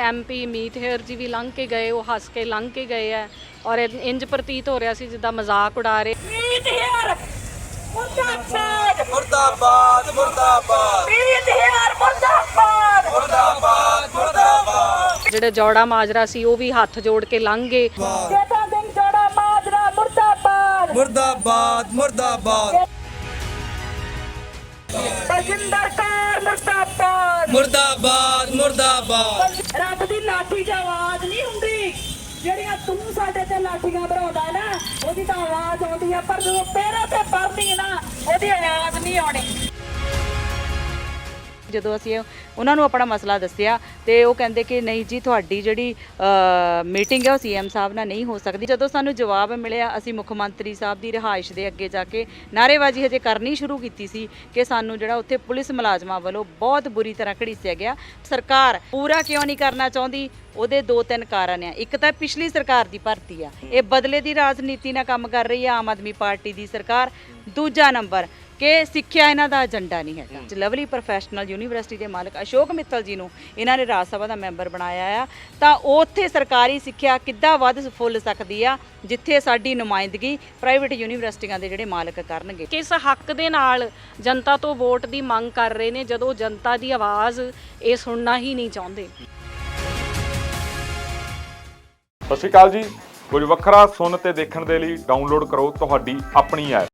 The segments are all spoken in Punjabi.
ਐਮਪੀ ਮੀਤ ਹੇਅਰ ਜੀ ਵੀ ਲੰਘ ਕੇ ਗਏ ਉਹ ਹੱਸ ਕੇ ਲੰਘ ਕੇ ਗਏ ਆ ਔਰ ਇੰਜ ਪ੍ਰਤੀਤ ਹੋ ਰਿਹਾ ਸੀ ਜਿੱਦਾਂ ਮਜ਼ਾਕ ਉਡਾ ਰਹੇ। ਮੀਤ ਹੇਅਰ ਮੁਰਦਾਬਾਦ! ਮੁਰਦਾਬਾਦ ਮੁਰਦਾਬਾਦ! ਮੀਤ ਹੇਅਰ ਮੁਰਦਾਬਾਦ! ਮੁਰਦਾਬਾਦ ਮੁਰਦਾਬਾਦ! ਜਿਹੜੇ ਜੌੜਾ ਮਾਜਰਾ ਸੀ ਉਹ ਵੀ ਹੱਥ ਜੋੜ ਕੇ ਲੰਘ ਗਏ। ਜੇਤਾ ਸਿੰਘ ਜੋੜਾ ਮਾਜਰਾ ਮੁਰਦਾਬਾਦ! ਮੁਰਦਾਬਾਦ ਮੁਰਦਾਬਾਦ! ਬਲਜਿੰਦਰ ਕੌਰ ਮੁਰਦਾਬਾਦ। ਮੁਰਦਾਬਾਦ ਮੁਰਦਾਬਾਦ। ਰੱਬ ਦੀ ਲਾਠੀ ਦੀ ਆਵਾਜ਼ ਨਹੀਂ ਹੁੰਦੀ। ਜਿਹੜੀਆਂ ਤੂੰ ਸਾਡੇ ਤੇ ਲਾਠੀਆਂ ਭਰਾਉਂਦਾ ਹੈ ਨਾ ਉਹਦੀ ਤਾਂ ਆਵਾਜ਼ ਆਉਂਦੀ ਹੈ ਪਰ ਜਦੋਂ ਤੇਰੇ ਤੇ ਪਰਦੀ ਹੈ ਨਾ ਉਹਦੀ ਆਵਾਜ਼ ਨਹੀਂ ਆਉਣੀ। ਜਦੋਂ ਅਸੀਂ ਉਹਨਾਂ ਨੂੰ ਆਪਣਾ ਮਸਲਾ ਦੱਸਿਆ ਤੇ ਉਹ ਕਹਿੰਦੇ ਕਿ ਨਹੀਂ ਜੀ, ਤੁਹਾਡੀ ਜਿਹੜੀ ਮੀਟਿੰਗ ਹੈ ਉਹ ਸੀਐਮ ਸਾਹਿਬ ਨਾਲ ਨਹੀਂ ਹੋ ਸਕਦੀ। ਜਦੋਂ ਸਾਨੂੰ ਜਵਾਬ ਮਿਲਿਆ, ਅਸੀਂ ਮੁੱਖ ਮੰਤਰੀ ਸਾਹਿਬ ਦੀ ਰਿਹਾਇਸ਼ ਦੇ ਅੱਗੇ ਜਾ ਕੇ ਨਾਅਰੇਬਾਜ਼ੀ ਹਜੇ ਕਰਨੀ ਸ਼ੁਰੂ ਕੀਤੀ ਸੀ ਕਿ ਸਾਨੂੰ ਜਿਹੜਾ ਉੱਥੇ ਪੁਲਿਸ ਮੁਲਾਜ਼ਮਾਂ ਵੱਲੋਂ ਬਹੁਤ ਬੁਰੀ ਤਰ੍ਹਾਂ ਘੜੀਸਿਆ ਗਿਆ। ਸਰਕਾਰ ਪੂਰਾ ਕਿਉਂ ਨਹੀਂ ਕਰਨਾ ਚਾਹੁੰਦੀ? ਉਹਦੇ ਦੋ ਤਿੰਨ ਕਾਰਨ ਆ। ਇੱਕ ਤਾਂ ਪਿਛਲੀ ਸਰਕਾਰ ਦੀ ਭਰਤੀ ਆ। ਇਹ ਬਦਲੇ ਦੀ ਰਾਜਨੀਤੀ ਨਾਲ ਕੰਮ ਕਰ ਰਹੀ ਆ, ਆਮ ਆਦਮੀ ਪਾਰਟੀ ਦੀ ਸਰਕਾਰ। ਦੂਜਾ ਨੰਬਰ ਕਿ ਸਿੱਖਿਆ ਇਹਨਾਂ ਦਾ ਏਜੰਡਾ ਨਹੀਂ ਹੈਗਾ। ਲਵਲੀ ਪ੍ਰੋਫੈਸ਼ਨਲ ਯੂਨੀਵਰਸਿਟੀ ਦੇ ਮਾਲਕ ਅਸ਼ੋਕ ਮਿੱਤਲ ਜੀ ਨੂੰ ਇਹਨਾਂ ਨੇ ਰਾਜ ਸਭਾ ਦਾ ਮੈਂਬਰ ਬਣਾਇਆ ਆ। ਤਾਂ ਉੱਥੇ ਸਰਕਾਰੀ ਸਿੱਖਿਆ ਕਿੱਦਾਂ ਵੱਧ ਫੁੱਲ ਸਕਦੀ ਆ ਜਿੱਥੇ ਸਾਡੀ ਨੁਮਾਇੰਦਗੀ ਪ੍ਰਾਈਵੇਟ ਯੂਨੀਵਰਸਿਟੀਆਂ ਦੇ ਜਿਹੜੇ ਮਾਲਕ ਕਰਨਗੇ। ਕਿਸ ਹੱਕ ਦੇ ਨਾਲ ਜਨਤਾ ਤੋਂ ਵੋਟ ਦੀ ਮੰਗ ਕਰ ਰਹੇ ਨੇ ਜਦੋਂ ਜਨਤਾ ਦੀ ਆਵਾਜ਼ ਇਹ ਸੁਣਨਾ ਹੀ ਨਹੀਂ ਚਾਹੁੰਦੇ। ਸਤਿ ਸ਼੍ਰੀ ਅਕਾਲ ਜੀ। ਕੁਝ ਵੱਖਰਾ ਸੁਣ ਤੇ ਦੇਖਣ ਦੇ ਲਈ ਡਾਊਨਲੋਡ ਕਰੋ ਤੁਹਾਡੀ ਆਪਣੀ ਐਪ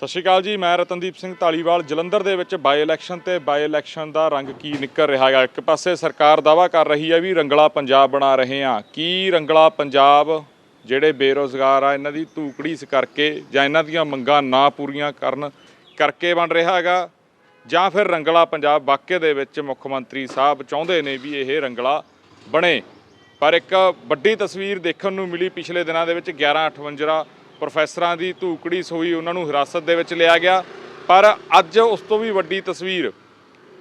ਸਤਿ ਸ਼੍ਰੀ ਅਕਾਲ ਜੀ, ਮੈਂ ਰਤਨਦੀਪ ਸਿੰਘ ਢਾਲੀਵਾਲ ਜਲੰਧਰ ਦੇ ਵਿੱਚ ਬਾਈ ਇਲੈਕਸ਼ਨ ਤੇ ਬਾਈ ਇਲੈਕਸ਼ਨ ਦਾ ਰੰਗ ਕੀ ਨਿਕਲ ਰਿਹਾ ਹੈ ਇੱਕ ਪਾਸੇ ਸਰਕਾਰ ਦਾਵਾ ਕਰ ਰਹੀ ਹੈ ਵੀ ਰੰਗਲਾ ਪੰਜਾਬ ਬਣਾ ਰਹੇ ਹਾਂ। ਕੀ ਰੰਗਲਾ ਪੰਜਾਬ ਜਿਹੜੇ ਬੇਰੋਜ਼ਗਾਰ ਆ, ਇਹਨਾਂ ਦੀ ਧੂਕੜੀਸ ਕਰਕੇ ਜਾਂ ਇਹਨਾਂ ਦੀਆਂ ਮੰਗਾਂ ਨਾ ਪੂਰੀਆਂ ਕਰਨ ਕਰਕੇ ਬਣ ਰਿਹਾ ਹੈਗਾ? ਜਾਂ ਫਿਰ ਰੰਗਲਾ ਪੰਜਾਬ ਵਾਕਿਆ ਦੇ ਵਿੱਚ ਮੁੱਖ ਮੰਤਰੀ ਸਾਹਿਬ ਚਾਹੁੰਦੇ ਨੇ ਵੀ ਇਹ ਰੰਗਲਾ ਬਣੇ? ਪਰ ਇੱਕ ਵੱਡੀ ਤਸਵੀਰ ਦੇਖਣ ਨੂੰ ਮਿਲੀ ਪਿਛਲੇ ਦਿਨਾਂ ਦੇ ਵਿੱਚ 1158 ਪ੍ਰੋਫੈਸਰਾਂ ਦੀ ਧੂਕੜੀ ਸੋਈ ਉਹਨਾਂ ਨੂੰ ਹਿਰਾਸਤ ਦੇ ਵਿੱਚ ਲਿਆ ਗਿਆ। ਪਰ ਅੱਜ ਉਸ ਤੋਂ ਵੀ ਵੱਡੀ ਤਸਵੀਰ,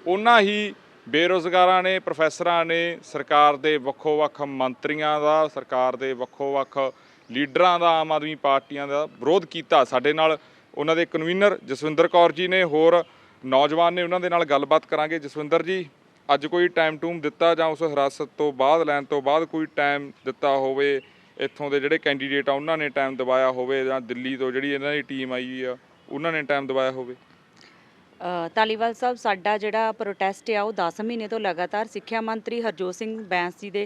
ਉਹਨਾਂ ਹੀ ਬੇਰੋਜ਼ਗਾਰਾਂ ਨੇ, ਪ੍ਰੋਫੈਸਰਾਂ ਨੇ ਸਰਕਾਰ ਦੇ ਵੱਖੋ-ਵੱਖ ਮੰਤਰੀਆਂ ਦਾ, ਸਰਕਾਰ ਦੇ ਵੱਖੋ-ਵੱਖ ਲੀਡਰਾਂ ਦਾ, ਆਮ ਆਦਮੀ ਪਾਰਟੀਆਂ ਦਾ ਵਿਰੋਧ ਕੀਤਾ। ਸਾਡੇ ਨਾਲ ਉਹਨਾਂ ਦੇ ਕਨਵੀਨਰ ਜਸਵਿੰਦਰ ਕੌਰ ਜੀ ਨੇ, ਹੋਰ ਨੌਜਵਾਨ ਨੇ ਉਹਨਾਂ ਦੇ ਨਾਲ ਗੱਲਬਾਤ ਕਰਾਂਗੇ। ਜਸਵਿੰਦਰ ਜੀ, ਅੱਜ ਕੋਈ ਟਾਈਮ ਟੂਮ ਦਿੱਤਾ ਜਾਂ ਉਸ ਹਿਰਾਸਤ ਤੋਂ ਬਾਅਦ, ਲੈਣ ਤੋਂ ਬਾਅਦ ਕੋਈ ਟਾਈਮ ਦਿੱਤਾ ਹੋਵੇ? ਇੱਥੋਂ ਦੇ ਜਿਹੜੇ ਕੈਂਡੀਡੇਟ ਆ, ਉਹਨਾਂ ਨੇ ਟਾਈਮ ਦਿਵਾਇਆ ਹੋਵੇ ਜਾਂ ਦਿੱਲੀ ਤੋਂ ਜਿਹੜੀ ਇਹਨਾਂ ਦੀ ਟੀਮ ਆਈ ਆ, ਉਹਨਾਂ ਨੇ ਟਾਈਮ ਦਿਵਾਇਆ ਹੋਵੇ। ਅ, ਧਾਲੀਵਾਲ ਸਾਹਿਬ ਸਾਡਾ ਜਿਹੜਾ ਪ੍ਰੋਟੈਸਟ ਆ ਉਹ 10 ਮਹੀਨੇ ਤੋਂ ਲਗਾਤਾਰ ਸਿੱਖਿਆ ਮੰਤਰੀ ਹਰਜੋਤ ਸਿੰਘ ਬੈਂਸ ਜੀ ਦੇ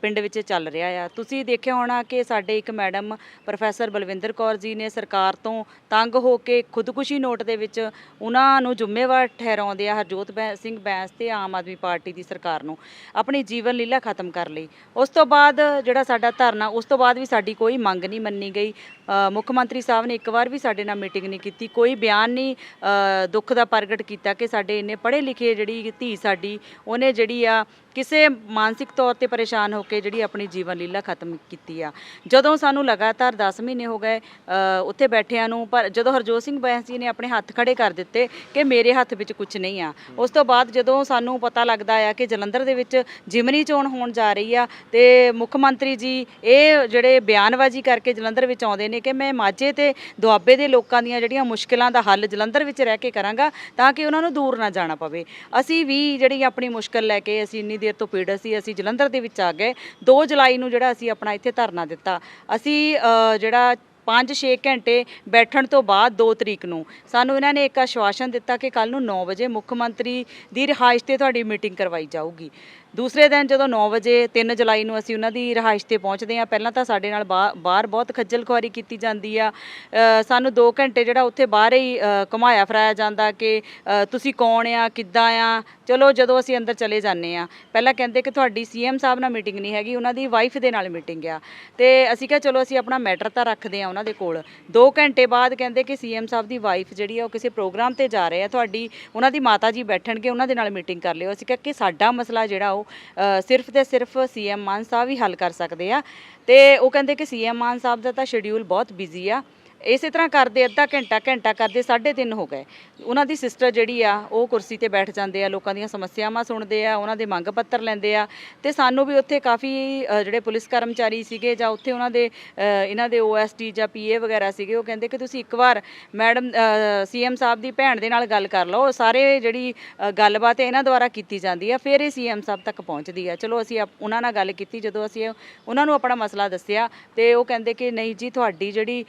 ਪਿੰਡ ਵਿੱਚ ਚੱਲ ਰਿਹਾ ਆ। ਤੁਸੀਂ ਦੇਖਿਆ ਹੋਣਾ ਕਿ ਸਾਡੇ ਇੱਕ ਮੈਡਮ ਪ੍ਰੋਫੈਸਰ ਬਲਵਿੰਦਰ ਕੌਰ ਜੀ ਨੇ ਸਰਕਾਰ ਤੋਂ ਤੰਗ ਹੋ ਕੇ ਖੁਦਕੁਸ਼ੀ ਨੋਟ ਦੇ ਵਿੱਚ ਉਹਨਾਂ ਨੂੰ ਜ਼ਿੰਮੇਵਾਰ ਠਹਿਰਾਉਂਦੇ ਆ ਹਰਜੋਤ ਬੈ- ਸਿੰਘ ਬੈਂਸ ਤੇ ਆਮ ਆਦਮੀ ਪਾਰਟੀ ਦੀ ਸਰਕਾਰ ਨੂੰ ਆਪਣੀ ਜੀਵਨ ਲੀਲਾ ਖਤਮ ਕਰ ਲਈ। ਉਸ ਤੋਂ ਬਾਅਦ ਜਿਹੜਾ ਸਾਡਾ ਧਰਨਾ ਉਸ ਤੋਂ ਬਾਅਦ ਵੀ ਸਾਡੀ ਕੋਈ ਮੰਗ ਨਹੀਂ ਮੰਨੀ ਗਈ। ਮੁੱਖ ਮੰਤਰੀ ਸਾਹਿਬ ਨੇ ਇੱਕ ਵਾਰ ਵੀ ਸਾਡੇ ਨਾਲ ਮੀਟਿੰਗ ਨਹੀਂ ਕੀਤੀ ਕੋਈ ਬਿਆਨ ਨਹੀਂ ਦੁੱਖ ਦੁੱਖ ਦਾ ਪ੍ਰਗਟ ਕੀਤਾ ਕਿ ਸਾਡੇ ਇੰਨੇ ਪੜ੍ਹੇ ਲਿਖੇ ਜਿਹੜੀ ਧੀ ਸਾਡੀ, ਉਹਨੇ ਜਿਹੜੀ ਆ ਕਿਸੇ ਮਾਨਸਿਕ ਤੌਰ ਤੇ ਪਰੇਸ਼ਾਨ ਹੋ ਕੇ ਜਿਹੜੀ ਆਪਣੀ ਜੀਵਨ ਲੀਲਾ ਖਤਮ ਕੀਤੀ ਆ। ਜਦੋਂ ਸਾਨੂੰ ਲਗਾਤਾਰ 10 ਮਹੀਨੇ ਹੋ ਗਏ ਉੱਥੇ ਬੈਠਿਆਂ ਨੂੰ, ਪਰ ਜਦੋਂ ਹਰਜੋਤ ਸਿੰਘ ਬੈਂਸ ਜੀ ਨੇ ਆਪਣੇ ਹੱਥ ਖੜੇ ਕਰ ਦਿੱਤੇ ਕਿ ਮੇਰੇ ਹੱਥ ਵਿੱਚ ਕੁਝ ਨਹੀਂ ਆ, ਉਸ ਤੋਂ ਬਾਅਦ ਜਦੋਂ ਸਾਨੂੰ ਪਤਾ ਲੱਗਦਾ ਆ ਕਿ ਜਲੰਧਰ ਦੇ ਵਿੱਚ ਜਿਮਨੀ ਚੋਣ ਹੋਣ ਜਾ ਰਹੀ ਆ ਤੇ ਮੁੱਖ ਮੰਤਰੀ ਜੀ ਇਹ ਜਿਹੜੇ ਬਿਆਨਬਾਜ਼ੀ ਕਰਕੇ ਜਲੰਧਰ ਵਿੱਚ ਆਉਂਦੇ ਨੇ ਕਿ ਮੈਂ ਮਾਝੇ ਤੇ ਦੁਆਬੇ ਦੇ ਲੋਕਾਂ ਦੀਆਂ ਜਿਹੜੀਆਂ ਮੁਸ਼ਕਲਾਂ ਦਾ ਹੱਲ ਜਲੰਧਰ ਵਿੱਚ ਰਹਿ ਕੇ ਕਰਾਂਗਾ ਤਾਂ ਕਿ ਉਹਨਾਂ ਨੂੰ ਦੂਰ ਨਾ ਜਾਣਾ ਪਵੇ। ਅਸੀਂ ਵੀ ਜਿਹੜੀ ਆਪਣੀ ਮੁਸ਼ਕਲ ਲੈ ਕੇ ਅਸੀਂ ਇੰਨੀ ਦੇਰ ਤੋਂ ਪੀੜਤ ਸੀ, ਅਸੀਂ ਜਲੰਧਰ ਦੇ ਵਿੱਚ ਆ ਗਏ। 2 ਜੁਲਾਈ ਨੂੰ ਜਿਹੜਾ ਅਸੀਂ ਆਪਣਾ ਇੱਥੇ ਧਰਨਾ ਦਿੱਤਾ। ਅਸੀਂ ਜਿਹੜਾ 5-6 ਘੰਟੇ ਬੈਠਣ ਤੋਂ ਬਾਅਦ 2 ਤਰੀਕ ਨੂੰ ਸਾਨੂੰ ਇਹਨਾਂ ਨੇ ਇੱਕ ਆਸ਼ਵਾਸਨ ਦਿੱਤਾ ਕਿ ਕੱਲ ਨੂੰ 9 ਵਜੇ ਮੁੱਖ ਮੰਤਰੀ ਦੀ ਰਿਹਾਇਸ਼ ਤੇ ਤੁਹਾਡੀ ਮੀਟਿੰਗ ਕਰਵਾਈ ਜਾਊਗੀ। ਦੂਸਰੇ ਦਿਨ ਜਦੋਂ 9 ਵਜੇ 3 ਜੁਲਾਈ ਨੂੰ ਅਸੀਂ ਉਹਨਾਂ ਦੀ ਰਿਹਾਇਸ਼ ਤੇ ਪਹੁੰਚਦੇ ਹਾਂ ਪਹਿਲਾਂ ਤਾਂ ਸਾਡੇ ਨਾਲ ਬਾ- ਬਾਹਰ ਬਹੁਤ ਖੱਜਲ ਖੁਆਰੀ ਕੀਤੀ ਜਾਂਦੀ ਆ। ਸਾਨੂੰ 2 ਘੰਟੇ ਜਿਹੜਾ ਉੱਥੇ ਬਾਹਰ ਹੀ ਅ, ਘੁਮਾਇਆ ਫਿਰਾਇਆ ਜਾਂਦਾ ਕਿ ਤੁਸੀਂ ਕੌਣ ਆ ਕਿੱਦਾਂ ਆ? ਚਲੋ ਜਦੋਂ ਅਸੀਂ ਅੰਦਰ ਚਲੇ ਜਾਂਦੇ ਆ ਪਹਿਲਾਂ ਕਹਿੰਦੇ ਕਿ ਤੁਹਾਡੀ ਸੀਐਮ ਸਾਹਿਬ ਨਾਲ ਮੀਟਿੰਗ ਨਹੀਂ ਹੈਗੀ ਉਹਨਾਂ ਦੀ ਵਾਈਫ ਦੇ ਨਾਲ ਮੀਟਿੰਗ ਆ। ਤੇ ਅਸੀਂ ਕਿਹਾ ਚਲੋ ਅਸੀਂ ਆਪਣਾ ਮੈਟਰ ਤਾਂ ਰੱਖਦੇ ਆ ਉਹਨਾਂ ਦੇ ਕੋਲ। 2 ਘੰਟੇ ਬਾਅਦ ਕਹਿੰਦੇ ਕਿ ਸੀਐਮ ਸਾਹਿਬ ਦੀ ਵਾਈਫ ਜਿਹੜੀ ਆ ਉਹ ਕਿਸੇ ਪ੍ਰੋਗਰਾਮ ਤੇ ਜਾ ਰਹੇ ਆ। ਤੁਹਾਡੀ ਉਹਨਾਂ ਦੀ ਮਾਤਾ ਜੀ ਬੈਠਣਗੇ ਉਹਨਾਂ ਦੇ ਨਾਲ ਮੀਟਿੰਗ ਕਰ ਲਿਓ। ਅਸੀਂ ਕਿਹਾ ਕਿ ਸਾਡਾ ਮਸਲਾ ਜਿਹੜਾ ਉਹ ਅ, ਸਿਰਫ ਤੇ ਸਿਰਫ ਸੀਐਮ ਮਾਨ ਸਾਹਿਬ ਹੀ ਹੱਲ ਕਰ ਸਕਦੇ ਆ। ਤੇ ਉਹ ਕਹਿੰਦੇ ਕਿ ਸੀਐਮ ਮਾਨ ਸਾਹਿਬ ਦਾ ਤਾਂ ਸ਼ਡਿਊਲ ਬਹੁਤ ਬਿਜ਼ੀ ਆ। ਇਸੇ ਤਰ੍ਹਾਂ ਕਰਦੇ, ਅੱਧਾ ਘੰਟਾ ਘੰਟਾ ਕਰਦੇ 3:30 ਹੋ ਗਏ। ਉਹਨਾਂ ਦੀ ਸਿਸਟਰ ਜਿਹੜੀ ਆ, ਉਹ ਕੁਰਸੀ ਤੇ ਬੈਠ ਜਾਂਦੇ ਆ, ਲੋਕਾਂ ਦੀਆਂ ਸਮੱਸਿਆਵਾਂ ਸੁਣਦੇ ਆ, ਉਹਨਾਂ ਦੇ ਮੰਗ ਪੱਤਰ ਲੈਂਦੇ ਆ। ਤੇ ਸਾਨੂੰ ਵੀ ਉੱਥੇ ਕਾਫੀ ਜਿਹੜੇ ਪੁਲਿਸ ਕਰਮਚਾਰੀ ਸੀਗੇ ਜਾਂ ਉੱਥੇ ਉਹਨਾਂ ਦੇ ਇਹਨਾਂ ਦੇ ਓਐਸਟੀ ਜਾਂ ਪੀਏ ਵਗੈਰਾ ਸੀਗੇ, ਉਹ ਕਹਿੰਦੇ ਕਿ ਤੁਸੀਂ ਇੱਕ ਵਾਰ ਮੈਡਮ ਸੀਐਮ ਸਾਹਿਬ ਦੀ ਭੈਣ ਦੇ ਨਾਲ ਗੱਲ ਕਰ ਲਓ। ਸਾਰੇ ਜਿਹੜੀ ਗੱਲਬਾਤ ਇਹਨਾਂ ਦੁਆਰਾ ਕੀਤੀ ਜਾਂਦੀ ਆ, ਫਿਰ ਇਹ ਸੀਐਮ ਸਾਹਿਬ ਤੱਕ ਪਹੁੰਚਦੀ ਆ। ਚਲੋ ਅਸੀਂ ਆਪ- ਉਹਨਾਂ ਨਾਲ ਗੱਲ ਕੀਤੀ, ਜਦੋਂ ਅਸੀਂ ਉਹਨਾਂ ਨੂੰ ਆਪਣਾ ਮਸਲਾ ਦੱਸਿਆ, ਤੇ ਉਹ ਕਹਿੰਦੇ ਕਿ ਨਹੀਂ ਜੀ, ਤੁਹਾਡੀ ਜਿਹੜੀ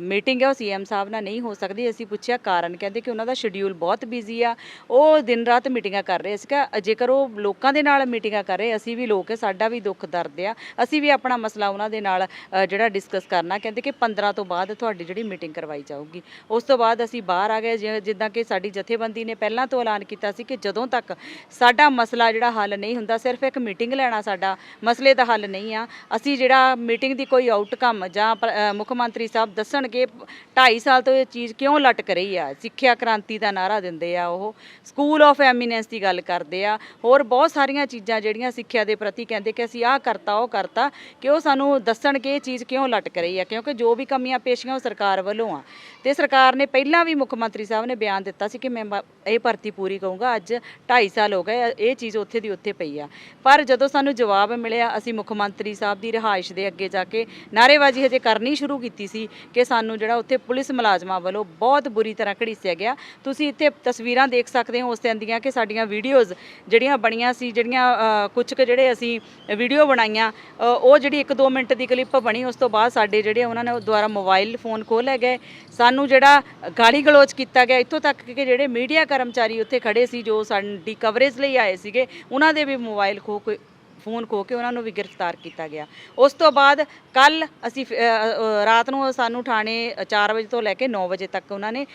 ਮੀਟਿੰਗ ਹੈ, ਉਹ ਸੀਐਮ ਸਾਹਿਬ ਨਾਲ ਨਹੀਂ ਹੋ ਸਕਦੀ। ਅਸੀਂ ਪੁੱਛਿਆ ਕਾਰਨ, ਕਹਿੰਦੇ ਕਿ ਉਹਨਾਂ ਦਾ ਸ਼ਡਿਊਲ ਬਹੁਤ ਬਿਜ਼ੀ ਆ। ਉਹ ਦਿਨ ਰਾਤ ਮੀਟਿੰਗਾਂ ਕਰ ਰਹੇ ਸੀਗਾ। ਜੇਕਰ ਉਹ ਲੋਕਾਂ ਦੇ ਨਾਲ ਮੀਟਿੰਗਾਂ ਕਰ ਰਹੇ, ਅਸੀਂ ਵੀ ਲੋਕ, ਸਾਡਾ ਵੀ ਦੁੱਖ ਦਰਦ ਆ। ਅਸੀਂ ਵੀ ਆਪਣਾ ਮਸਲਾ ਉਹਨਾਂ ਦੇ ਨਾਲ ਜਿਹੜਾ ਡਿਸਕਸ ਕਰਨਾ, ਕਹਿੰਦੇ ਕਿ 15 ਤੋਂ ਬਾਅਦ ਤੁਹਾਡੀ ਜਿਹੜੀ ਮੀਟਿੰਗ ਕਰਵਾਈ ਜਾਊਗੀ। ਉਸ ਤੋਂ ਬਾਅਦ ਅਸੀਂ ਬਾਹਰ ਆ ਗਏ, ਜਿ- ਜਿੱਦਾਂ ਕਿ ਸਾਡੀ ਜਥੇਬੰਦੀ ਨੇ ਪਹਿਲਾਂ ਤੋਂ ਐਲਾਨ ਕੀਤਾ ਸੀ ਕਿ ਜਦੋਂ ਤੱਕ ਸਾਡਾ ਮਸਲਾ ਜਿਹੜਾ ਹੱਲ ਨਹੀਂ ਹੁੰਦਾ, ਸਿਰਫ ਇੱਕ ਮੀਟਿੰਗ ਲੈਣਾ ਸਾਡਾ ਮਸਲੇ ਦਾ ਹੱਲ ਨਹੀਂ ਆ। ਅਸੀਂ ਜਿਹੜਾ ਮੀਟਿੰਗ ਦੀ ਕੋਈ ਆਊਟਕਮ ਜਾਂ ਮੁੱਖ ਮੰਤਰੀ ਸਾਹਿਬ ਦੱਸਣਗੇ 2.5 ਸਾਲ ਤੋਂ ਇਹ ਚੀਜ਼ ਕਿਉਂ ਲਟਕ ਰਹੀ ਆ? ਸਿੱਖਿਆ ਕ੍ਰਾਂਤੀ ਦਾ ਨਾਰਾ ਦਿੰਦੇ ਆ ਉਹ। ਸਕੂਲ ਆਫ ਐਮੀਨੈਂਸ ਦੀ ਗੱਲ ਕਰਦੇ ਆ। ਹੋਰ ਬਹੁਤ ਸਾਰੀਆਂ ਚੀਜ਼ਾਂ ਜਿਹੜੀਆਂ ਸਿੱਖਿਆ ਦੇ ਪ੍ਰਤੀ ਕਹਿੰਦੇ ਕਿ ਅਸੀਂ ਆਹ ਕਰਤਾ, ਉਹ ਕਰਤਾ, ਕਿ ਉਹ ਸਾਨੂੰ ਦੱਸਣ ਕਿ ਇਹ ਚੀਜ਼ ਕਿਉਂ ਲਟਕ ਰਹੀ ਆ? ਕਿਉਂਕਿ ਜੋ ਵੀ ਕਮੀਆਂ ਪੇਸ਼ੀਆਂ ਉਹ ਸਰਕਾਰ ਵੱਲੋਂ ਆ। ਤੇ ਸਰਕਾਰ ਨੇ ਪਹਿਲਾਂ ਵੀ ਮੁੱਖ ਮੰਤਰੀ ਸਾਹਿਬ ਨੇ ਬਿਆਨ ਦਿੱਤਾ ਸੀ ਕਿ ਮੈਂ ਬ- ਇਹ ਭਰਤੀ ਪੂਰੀ ਕਰੂੰਗਾ, ਅੱਜ 2.5 ਸਾਲ ਹੋ ਗਏ, ਇਹ ਚੀਜ਼ ਉੱਥੇ ਦੀ ਉੱਥੇ ਪਈ ਆ। ਪਰ ਜਦੋਂ ਸਾਨੂੰ ਜਵਾਬ ਮਿਲਿਆ, ਅਸੀਂ ਮੁੱਖ ਮੰਤਰੀ ਸਾਹਿਬ ਦੀ ਰਿਹਾਇਸ਼ ਦੇ ਅੱਗੇ ਜਾ ਕੇ ਨਾਅਰੇਬਾਜ਼ੀ ਹਜੇ ਕਰਨੀ ਸ਼ੁਰੂ ਕੀਤੀ ਸੀ ਕਿ ਸਾਨੂੰ ਜਿਹੜਾ ਉੱਥੇ ਪੁਲਿਸ ਮੁਲਾਜ਼ਮਾਂ ਵੱਲੋਂ ਬਹੁਤ ਬੁਰੀ ਤਰ੍ਹਾਂ ਘੜੀਸਿਆ ਗਿਆ। ਤੁਸੀਂ ਇੱਥੇ ਤਸਵੀਰਾਂ ਦੇਖ ਸਕਦੇ ਹੋ ਉਸ ਦਿਨ ਦੀਆਂ ਕਿ ਸਾਡੀਆਂ ਵੀਡੀਓਜ਼ ਜਿਹੜੀਆਂ ਬਣੀਆਂ ਸੀ ਜਿਹੜੀਆਂ ਅ, ਕੁਝ ਕੁ ਜਿਹੜੇ ਅਸੀਂ ਵੀਡੀਓ ਬਣਾਈਆਂ ਉਹ ਜਿਹੜੀ 1-2 ਮਿੰਟ ਦੀ ਕਲਿੱਪ ਬਣੀ ਉਸ ਤੋਂ ਬਾਅਦ ਸਾਡੇ ਜਿਹੜੇ ਉਹਨਾਂ ਨੇ ਉਹ ਦੁਆਰਾ ਮੋਬਾਈਲ ਫੋਨ ਖੋਹ ਲੈ ਗਏ। ਸਾਨੂੰ ਜਿਹੜਾ ਗਾਲੀ ਗਲੋਚ ਕੀਤਾ ਗਿਆ ਇੱਥੋਂ ਤੱਕ ਕਿ ਜਿਹੜੇ ਮੀਡੀਆ ਕਰਮਚਾਰੀ ਉੱਥੇ ਖੜੇ ਸੀ ਜੋ ਸਾਡੀ ਕਵਰੇਜ ਲਈ ਆਏ ਸੀਗੇ ਉਹਨਾਂ ਦੇ ਵੀ ਮੋਬਾਈਲ ਖੋ ਕੇ ਫੋਨ ਖੋ ਕੇ ਉਹਨਾਂ ਨੂੰ ਵੀ ਗ੍ਰਿਫਤਾਰ ਕੀਤਾ ਗਿਆ। ਉਸ ਤੋਂ ਬਾਅਦ ਕੱਲ ਅਸੀਂ ਫਿਰ, ਰਾਤ ਨੂੰ ਸਾਨੂੰ ਥਾਣੇ 4 ਵਜੇ ਤੋਂ ਲੈ ਕੇ 9 ਵਜੇ ਤੱਕ ਉਹਨਾਂ ਨੇ